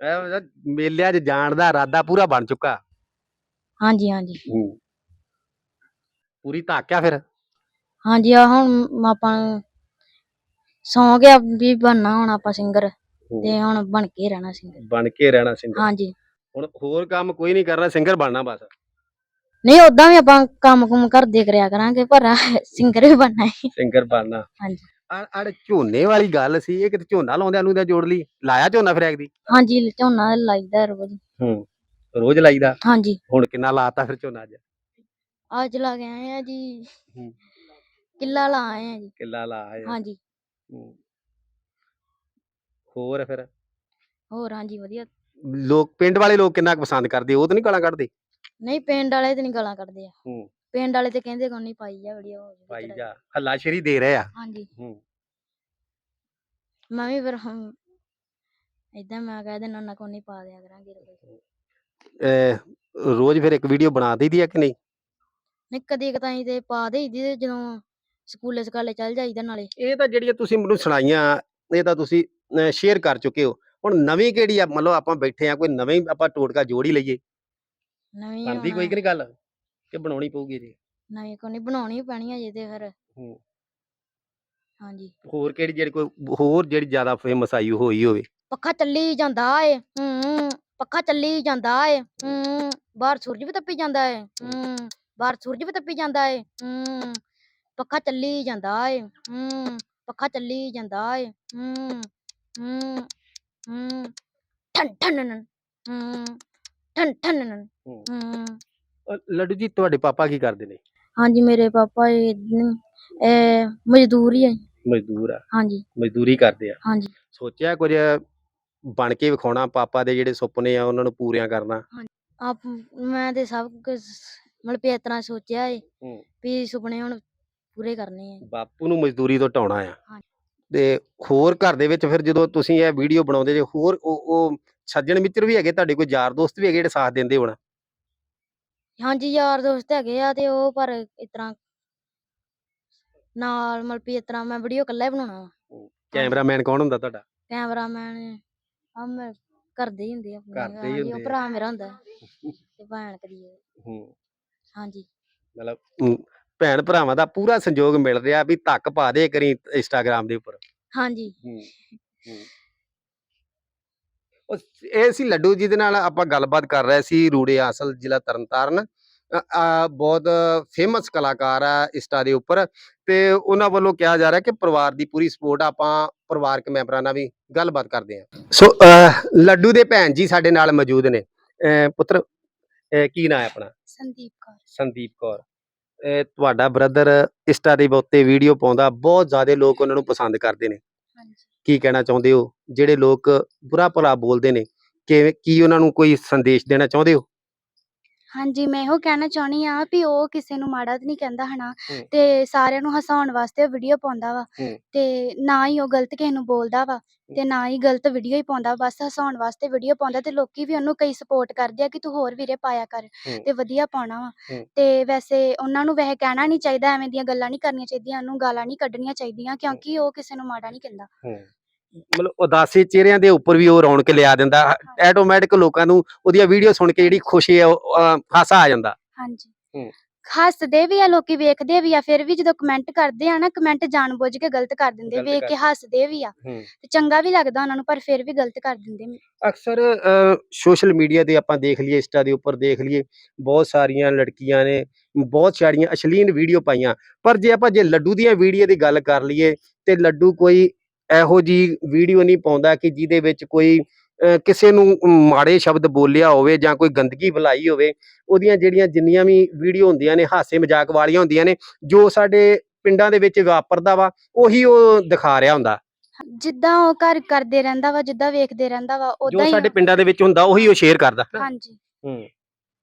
ਇਹ ਮਤਲਬ ਮੇਲਿਆਂ 'ਚ ਜਾਣ ਦਾ ਇਰਾਦਾ ਪੂਰਾ ਬਣ ਚੁੱਕਾ। ਹਾਂਜੀ ਹਾਂਜੀ। ਪੂਰੀ ਧਾਕ ਆ ਫਿਰ? ਹਾਂਜੀ ਆ ਹੁਣ ਆਪਾਂ ਸੌ ਗਿਆ ਵੀ ਬਣਨਾ ਹੁਣ ਆਪਾਂ ਸਿੰਗਰ ਤੇ ਹੁਣ ਬਣ ਕੇ ਰਹਿਣਾ ਸਿੰਗਰ ਬਣ ਕੇ ਰਹਿਣਾ ਸਿੰਗਰ ਹਾਂਜੀ। ਹੁਣ ਹੋਰ ਕੰਮ ਕੋਈ ਨਹੀਂ ਕਰਨਾ ਸਿੰਗਰ ਬਣਨਾ ਬਸ। ਨਹੀਂ ਉਦਾਂ ਵੀ ਆਪਾਂ ਕੰਮ ਕੁਮ ਕਰਦੇ ਕਰਿਆ ਕਰਾਂਗੇ ਪਰ ਸਿੰਗਰ ਵੀ ਬਣਨਾ ਹੈ। ਸਿੰਗਰ ਬਣਨਾ। ਹਾਂਜੀ। ਅੜ ਝੋਨੇ ਵਾਲੀ ਗੱਲ ਸੀ ਇਹ ਕਿਤੇ ਝੋਨਾ ਲਾਉਂਦਿਆਂ ਨੂੰ ਦਾ ਜੋੜ ਲਈ। ਲਾਇਆ ਝੋਨਾ ਫਿਰ ਐਗਦੀ ਹਾਂਜੀ ਝੋਨਾ ਲਾਈਦਾ ਰੋਜ਼। ਹੂੰ ਰੋਜ਼ ਲਾਈਦਾ? ਹਾਂਜੀ। ਹੁਣ ਕਿੰਨਾ ਲਾਤਾ ਫਿਰ ਝੋਨਾ ਅੱਜ? ਅੱਜ ਲਾ ਕੇ ਆਏ ਆ ਜੀ। ਹੂੰ। ਕਿੱਲਾ ਲਾ ਆਏ ਆ ਜੀ। ਕਿੱਲਾ ਲਾ ਆਏ ਆ। ਹਾਂਜੀ। ਹੂੰ। ਹੋਰ ਫਿਰ? ਹੋਰ ਹਾਂਜੀ ਵਧੀਆ। ਲੋਕ ਪਿੰਡ ਵਾਲੇ ਲੋਕ ਕਿੰਨਾ ਕੁ ਪਸੰਦ ਕਰਦੇ? ਉਹ ਤਾਂ ਨਹੀਂ ਗਾਲਾਂ ਕੱਢਦੇ? ਨਹੀਂ ਪਿੰਡ ਵਾਲੇ ਤੇ ਨਹੀਂ ਗਾਲਾਂ ਕੱਢਦੇ ਆ। ਹੂੰ। ਪਿੰਡ ਵਾਲੇ ਤੇ ਕਹਿੰਦੇ ਕੋਈ ਨਹੀਂ ਪਾਈ ਜਾ ਵੀਡੀਓ ਭਾਈ ਜਾ। ਹੱਲਾ ਸ਼ੇਰੀ ਦੇ ਰਹੇ ਆ। ਹਾਂਜੀ। ਹੂੰ। ਮੈਂ ਵੀ ਫਿਰ ਹੁਣ ਏਦਾਂ ਮੈਂ ਕਹਿ ਦੇਣਾ ਨਾ ਕੋਈ ਨਹੀਂ ਪਾ ਦਿਆ ਕਰਾਂਗੇ ਰੋਜ਼। ਅਹ ਰੋਜ਼ ਫਿਰ ਇੱਕ ਵੀਡੀਓ ਬਣਾ ਦਈਦੀ ਆ ਕਿ ਨਹੀਂ? ਨਹੀਂ ਕਦੀ ਕਦਾਈ ਤੇ ਪਾ ਦੇਈਦੀ ਤੇ ਜਦੋਂ ਸਕੂਲੇ ਸਕਾਲੇ ਚੱਲ ਜਾਈਦਾ ਨਾਲੇ। ਇਹ ਤਾਂ ਜਿਹੜੀਆਂ ਤੁਸੀਂ ਮੈਨੂੰ ਸੁਣਾਈਆਂ ਇਹ ਤਾਂ ਤੁਸੀਂ ਸ਼ੇਅਰ ਕਰ ਚੁੱਕੇ ਹੋ। ਹੁਣ ਨਵੀਂ ਕਿਹੜੀ ਆ? ਮਤਲਬ ਆਪਾਂ ਬੈਠੇ ਆ ਕੋਈ ਨਵੇਂ ਆਪਾਂ ਟੋਟਕਾ ਜੋੜ ਹੀ ਲਈਏ। ਨਵੀਂ ਬਣਦੀ ਕੋਈ ਕਿ ਨਹੀਂ ਗੱਲ? ਕਿ ਬਣਾਉਣੀ ਪਊਗੀ ਜੀ ਨਵੀਂ ਕੋਈ ਨਹੀਂ ਬਣਾਉਣੀ ਪੈਣੀ ਹੈ ਜੇ ਤੇ ਫਿਰ। ਹੂੰ। ਹਾਂਜੀ। ਹੋਰ ਕਿਹੜੀ ਜਿਹੜੀ ਕੋਈ ਹੋਰ ਜਿਹੜੀ ਜ਼ਿਆਦਾ ਫੇਮਸ ਆਈ ਹੋਈ ਹੋਵੇ? ਪੱਖਾ ਚੱਲੀ ਜਾਂਦਾ ਏ ਹੂੰ ਪੱਖਾ ਚੱਲੀ ਜਾਂਦਾ ਏ ਹੂੰ ਬਾਹਰ ਸੂਰਜ ਵੀ ਤੱਪੀ ਜਾਂਦਾ ਏ ਹੂੰ ਬਾਹਰ ਸੂਰਜ ਵੀ ਤੱਪੀ ਜਾਂਦਾ ਏ ਹੂੰ। ਪੱਖਾ ਚੱਲੀ ਜਾਂਦਾ ਏ। ਹੂੰ ਪੱਖਾ ਚੱਲੀ ਜਾਂਦਾ ਏ। ਹੂੰ ਹੂੰ ਹੂੰ ਠਨ ਠਨ ਨਨ ਹੂੰ ਠਨ ਠਨ ਨਨ ਹੂੰ। ਹੂੰ। ਅਹ ਲੱਡੂ ਜੀ ਤੁਹਾਡੇ ਪਾਪਾ ਕੀ ਕਰਦੇ ਨੇ? ਹਾਂਜੀ ਮੇਰੇ ਪਾਪਾ ਇਹ ਮਜ਼ਦੂਰ ਹੀ ਹੈ ਮਜ਼ਦੂਰ ਆ? ਹਾਂਜੀ। ਮਜ਼ਦੂਰੀ ਕਰਦੇ ਆ? ਹਾਂਜੀ। ਸੋਚਿਆ ਕੁਝ ਬਣ ਕੇ ਵਿਖਾਉਣਾ ਪਾਪਾ ਦੇ ਜਿਹੜੇ ਸੁਪਨੇ ਆ ਉਹਨਾਂ ਨੂੰ ਪੂਰੀਆਂ ਕਰਨਾ? ਆਪ ਮੈਂ ਤੇ ਸਭ ਕੁਝ ਮਤਲਬ ਵੀ ਇਸ ਤਰ੍ਹਾਂ ਸੋਚਿਆ ਏ ਹੂੰ। ਵੀ ਸੁਪਨੇ ਹੁਣ ਪੂਰੇ ਕਰਨੇ ਆ ਬਾਪੂ ਨੂੰ ਮਜ਼ਦੂਰੀ ਤੋਂ ਹਟਾਉਣਾ ਆ। ਤੇ ਹੋਰ ਘਰ ਦੇ ਵਿੱਚ ਫਿਰ ਜਦੋਂ ਤੁਸੀਂ ਇਹ ਵੀਡੀਓ ਬਣਾਉਂਦੇ ਜੇ ਹੋਰ ਉਹ ਉਹ ਸੱਜਣ ਮਿੱਤਰ ਵੀ ਹੈਗੇ ਤੁਹਾਡੇ ਕੋਈ ਯਾਰ ਦੋਸਤ ਵੀ ਹੈਗੇ ਜਿਹੜੇ ਸਾਥ ਦਿੰਦੇ ਹੋਣ? ਹਾਂਜੀ ਯਾਰ ਦੋਸਤ ਹੈਗੇ ਆ ਤੇ ਉਹ ਪਰ ਇਸ ਤਰ੍ਹਾਂ ਨਾਲ ਮਤਲਬ ਵੀ ਇਸ ਤਰ੍ਹਾਂ ਮੈਂ ਵੀਡੀਓ ਇਕੱਲਾ ਹੀ ਬਣਾਉਣਾ ਵਾ। ਕੈਮਰਾਮੈਨ ਕੌਣ ਹੁੰਦਾ ਤੁਹਾਡਾ? ਕੈਮਰਾਮੈਨ ਆ ਮੈਂ ਕਰਦੇ ਹੀ ਹੁੰਦੇ ਆ ਆਪਣੇ ਘਰ ਦੇ ਹੀ ਹਾਂਜੀ, ਉਹ ਹੁੰਦੇ ਆ। ਭਰਾ ਮੇਰਾ ਹੁੰਦਾ ਤੇ ਭੈਣ ਕਰੀ ਹੂੰ। ਹਾਂਜੀ। ਮਤਲਬ ਹਮ, ਭੈਣ ਭਰਾਵਾਂ ਦਾ ਪੂਰਾ ਸੰਯੋਗ ਮਿਲ ਰਿਹਾ ਵੀ ਧੱਕ ਪਾ ਦੇ ਕਰੀ ਇੰਸਟਾਗ੍ਰam ਦੇ ਉੱਪਰ। ਹਾਂਜੀ। ਉਹ ਇਹ ਸੀ ਲੱਡੂ ਜੀ ਦੇ ਨਾਲ ਆਪਾਂ ਗੱਲਬਾਤ ਕਰ ਰਹੇ ਸੀ ਰੂੜੇ ਆਸਲ ਜ਼ਿਲ੍ਹਾ ਤਰਨਤਾਰਨ। ਆ ਬਹੁਤ ਫੇਮਸ ਕਲਾਕਾਰ ਆ ਇੰਸਟਾ ਦੇ ਉੱਪਰ ਤੇ ਉਹਨਾਂ ਵੱਲੋਂ ਕਿਹਾ ਜਾ ਰਿਹਾ ਕਿ ਪਰਿਵਾਰ ਦੀ ਪੂਰੀ ਸਪੋਰਟ ਆਪਾਂ ਪਰਿਵਾਰਕ ਮੈਂਬਰਾਂ ਨਾਲ ਵੀ ਗੱਲਬਾਤ ਕਰਦੇ ਹਾਂ। ਸੋ ਲੱਡੂ ਦੇ ਭੈਣ ਜੀ ਸਾਡੇ ਨਾਲ ਮੌਜੂਦ ਨੇ। ਪੁੱਤਰ ਕੀ ਨਾਂ ਹੈ ਆਪਣਾ? ਸੰਦੀਪ ਕੌਰ। ਸੰਦੀਪ ਕੌਰ। ਇਹ ਤੁਹਾਡਾ ਬ੍ਰਦਰ ਇੰਸਟਾ ਦੇ ਉੱਤੇ ਵੀਡੀਓ ਪਾਉਂਦਾ ਬਹੁਤ ਜ਼ਿਆਦਾ ਲੋਕ ਉਹਨਾਂ ਨੂੰ ਪਸੰਦ ਕਰਦੇ ਨੇ। ਕੀ ਕਹਿਣਾ ਚਾਹੁੰਦੇ ਹੋ? ਜਿਹੜੇ ਲੋਕ ਬੁਰਾ ਭਲਾ ਬੋਲਦੇ ਨੇ ਕਿ ਕੀ ਉਹਨਾਂ ਨੂੰ ਕੋਈ ਸੰਦੇਸ਼ ਦੇਣਾ ਚਾਹੁੰਦੇ ਹੋ? ਹਾਂਜੀ ਮੈਂ ਇਹੋ ਕਹਿਣਾ ਚਾਹੁੰਦੀ ਆ ਵੀ ਉਹ ਕਿਸੇ ਨੂੰ ਮਾੜਾ ਤਾਂ ਨਹੀਂ ਕਹਿੰਦਾ ਹਨਾ ਹੂੰ। ਤੇ ਸਾਰਿਆਂ ਨੂੰ ਹਸਾਉਣ ਵਾਸਤੇ ਵੀਡੀਓ ਪਾਉਂਦਾ ਵਾ ਹੂੰ। ਤੇ ਨਾ ਹੀ ਉਹ ਗਲਤ ਕਿਸੇ ਨੂੰ ਬੋਲਦਾ ਵਾ ਤੇ ਨਾ ਹੀ ਗਲਤ ਵੀਡੀਓ ਹੀ ਪਾਉਂਦਾ ਬਸ ਹਸਾਉਣ ਵਾਸਤੇ ਵੀਡੀਓ ਪਾਉਂਦਾ ਤੇ ਲੋਕੀ ਵੀ ਉਹਨੂੰ ਕਈ ਸਪੋਰਟ ਕਰਦੇ ਆ ਕਿ ਤੂੰ ਹੋਰ ਵੀਰੇ ਪਾਇਆ ਕਰ ਹੂੰ। ਤੇ ਵਧੀਆ ਪਾਉਣਾ ਵਾ ਹੂੰ। ਤੇ ਵੈਸੇ ਉਹਨਾਂ ਨੂੰ ਵੈਸੇ ਕਹਿਣਾ ਨਹੀਂ ਚਾਹੀਦਾ ਐਵੇਂ ਦੀਆਂ ਗੱਲਾਂ ਨਹੀਂ ਕਰਨੀਆਂ ਚਾਹੀਦੀਆਂ ਉਹਨੂੰ ਗਾਲਾਂ ਨਹੀਂ ਕੱਢਣੀਆਂ ਚਾਹੀਦੀਆਂ ਕਿਉਂਕਿ ਉਹ ਕਿਸੇ ਨੂੰ ਮਾੜਾ ਨਹੀਂ ਕਹਿੰਦਾ ਮਤਲਬ ਉਦਾਸੀ ਚਿਹਰਿਆਂ ਦੇ ਉੱਪਰ ਵੀ ਉਹ ਰੌਣਕ ਲਿਆ ਦਿੰਦਾ ਆਟੋਮੈਟਿਕ ਲੋਕਾਂ ਨੂੰ ਉਹਦੀਆਂ ਵੀਡੀਓ ਸੁਣ ਕੇ ਜਿਹੜੀ ਖੁਸ਼ੀ ਹੈ ਹਾਸਾ ਆ ਜਾਂਦਾ ਹਾਂਜੀ। ਹੱਸਦੇ ਵੀ ਆ ਲੋਕੀ ਵੇਖਦੇ ਵੀ ਆ ਫਿਰ ਵੀ ਜਦੋਂ ਕਮੈਂਟ ਕਰਦੇ ਆ ਨਾ ਕਮੈਂਟ ਜਾਣਬੁੱਝ ਕੇ ਗਲਤ ਕਰ ਦਿੰਦੇ ਵੇਖ ਕੇ ਹੱਸਦੇ ਵੀ ਆ। ਤੇ ਚੰਗਾ ਵੀ ਲੱਗਦਾ ਉਹਨਾਂ ਨੂੰ ਪਰ ਫਿਰ ਵੀ ਗਲਤ ਕਰ ਦਿੰਦੇ। ਅਕਸਰ ਸੋਸ਼ਲ ਮੀਡੀਆ ਤੇ ਆਪਾਂ ਦੇਖ ਲਈਏ ਇੰਸਟਾ ਦੇ ਉੱਪਰ ਦੇਖ ਲਈਏ ਬਹੁਤ ਸਾਰੀਆਂ ਲੜਕੀਆਂ ਨੇ ਬਹੁਤ ਸਾਰੀਆਂ ਅਸ਼ਲੀਲ ਵੀਡੀਓ ਪਾਈਆਂ ਪਰ ਜੇ ਆਪਾਂ ਜੇ ਲੱਡੂ ਦੀਆਂ ਵੀਡੀਓ ਦੀ ਗੱਲ ਕਰ ਲਈਏ ਤੇ ਲੱਡੂ ਕੋਈ ਇਹੋ ਜੀ ਵੀਡੀਓ ਨਹੀਂ ਪਾਉਂਦਾ ਕਿ ਜਿਹਦੇ ਵਿੱਚ ਕੋਈ ਕਿਸੇ ਨੂੰ ਮਾੜੇ ਸ਼ਬਦ ਬੋਲਿਆ ਹੋਵੇ ਜਾਂ ਕੋਈ ਗੰਦਗੀ ਫੈਲਾਈ ਹੋਵੇ ਉਹਦੀਆਂ ਜਿਹੜੀਆਂ ਜਿੰਨੀਆਂ ਵੀ ਵੀਡੀਓ ਹੁੰਦੀਆਂ ਨੇ ਹਾਸੇ ਮਜ਼ਾਕ ਵਾਲੀਆਂ ਹੁੰਦੀਆਂ ਨੇ ਜੋ ਸਾਡੇ ਪਿੰਡਾਂ ਦੇ ਵਿੱਚ ਵਾਪਰਦਾ ਵਾ ਉਹੀ ਉਹ ਦਿਖਾ ਰਿਹਾ ਹੁੰਦਾ। ਜਿੱਦਾਂ ਉਹ ਘਰ ਕਰਦੇ ਰਹਿੰਦਾ ਵਾ ਜਿੱਦਾਂ ਵੇਖਦੇ ਰਹਿੰਦਾ ਵਾ ਜੋ ਉਦਾਂ ਹੀ ਸਾਡੇ ਪਿੰਡਾਂ ਦੇ ਵਿੱਚ ਹੁੰਦਾ ਉਹੀ ਉਹ ਸ਼ੇਅਰ ਕਰਦਾ। ਹਾਂਜੀ। ਹੂੰ।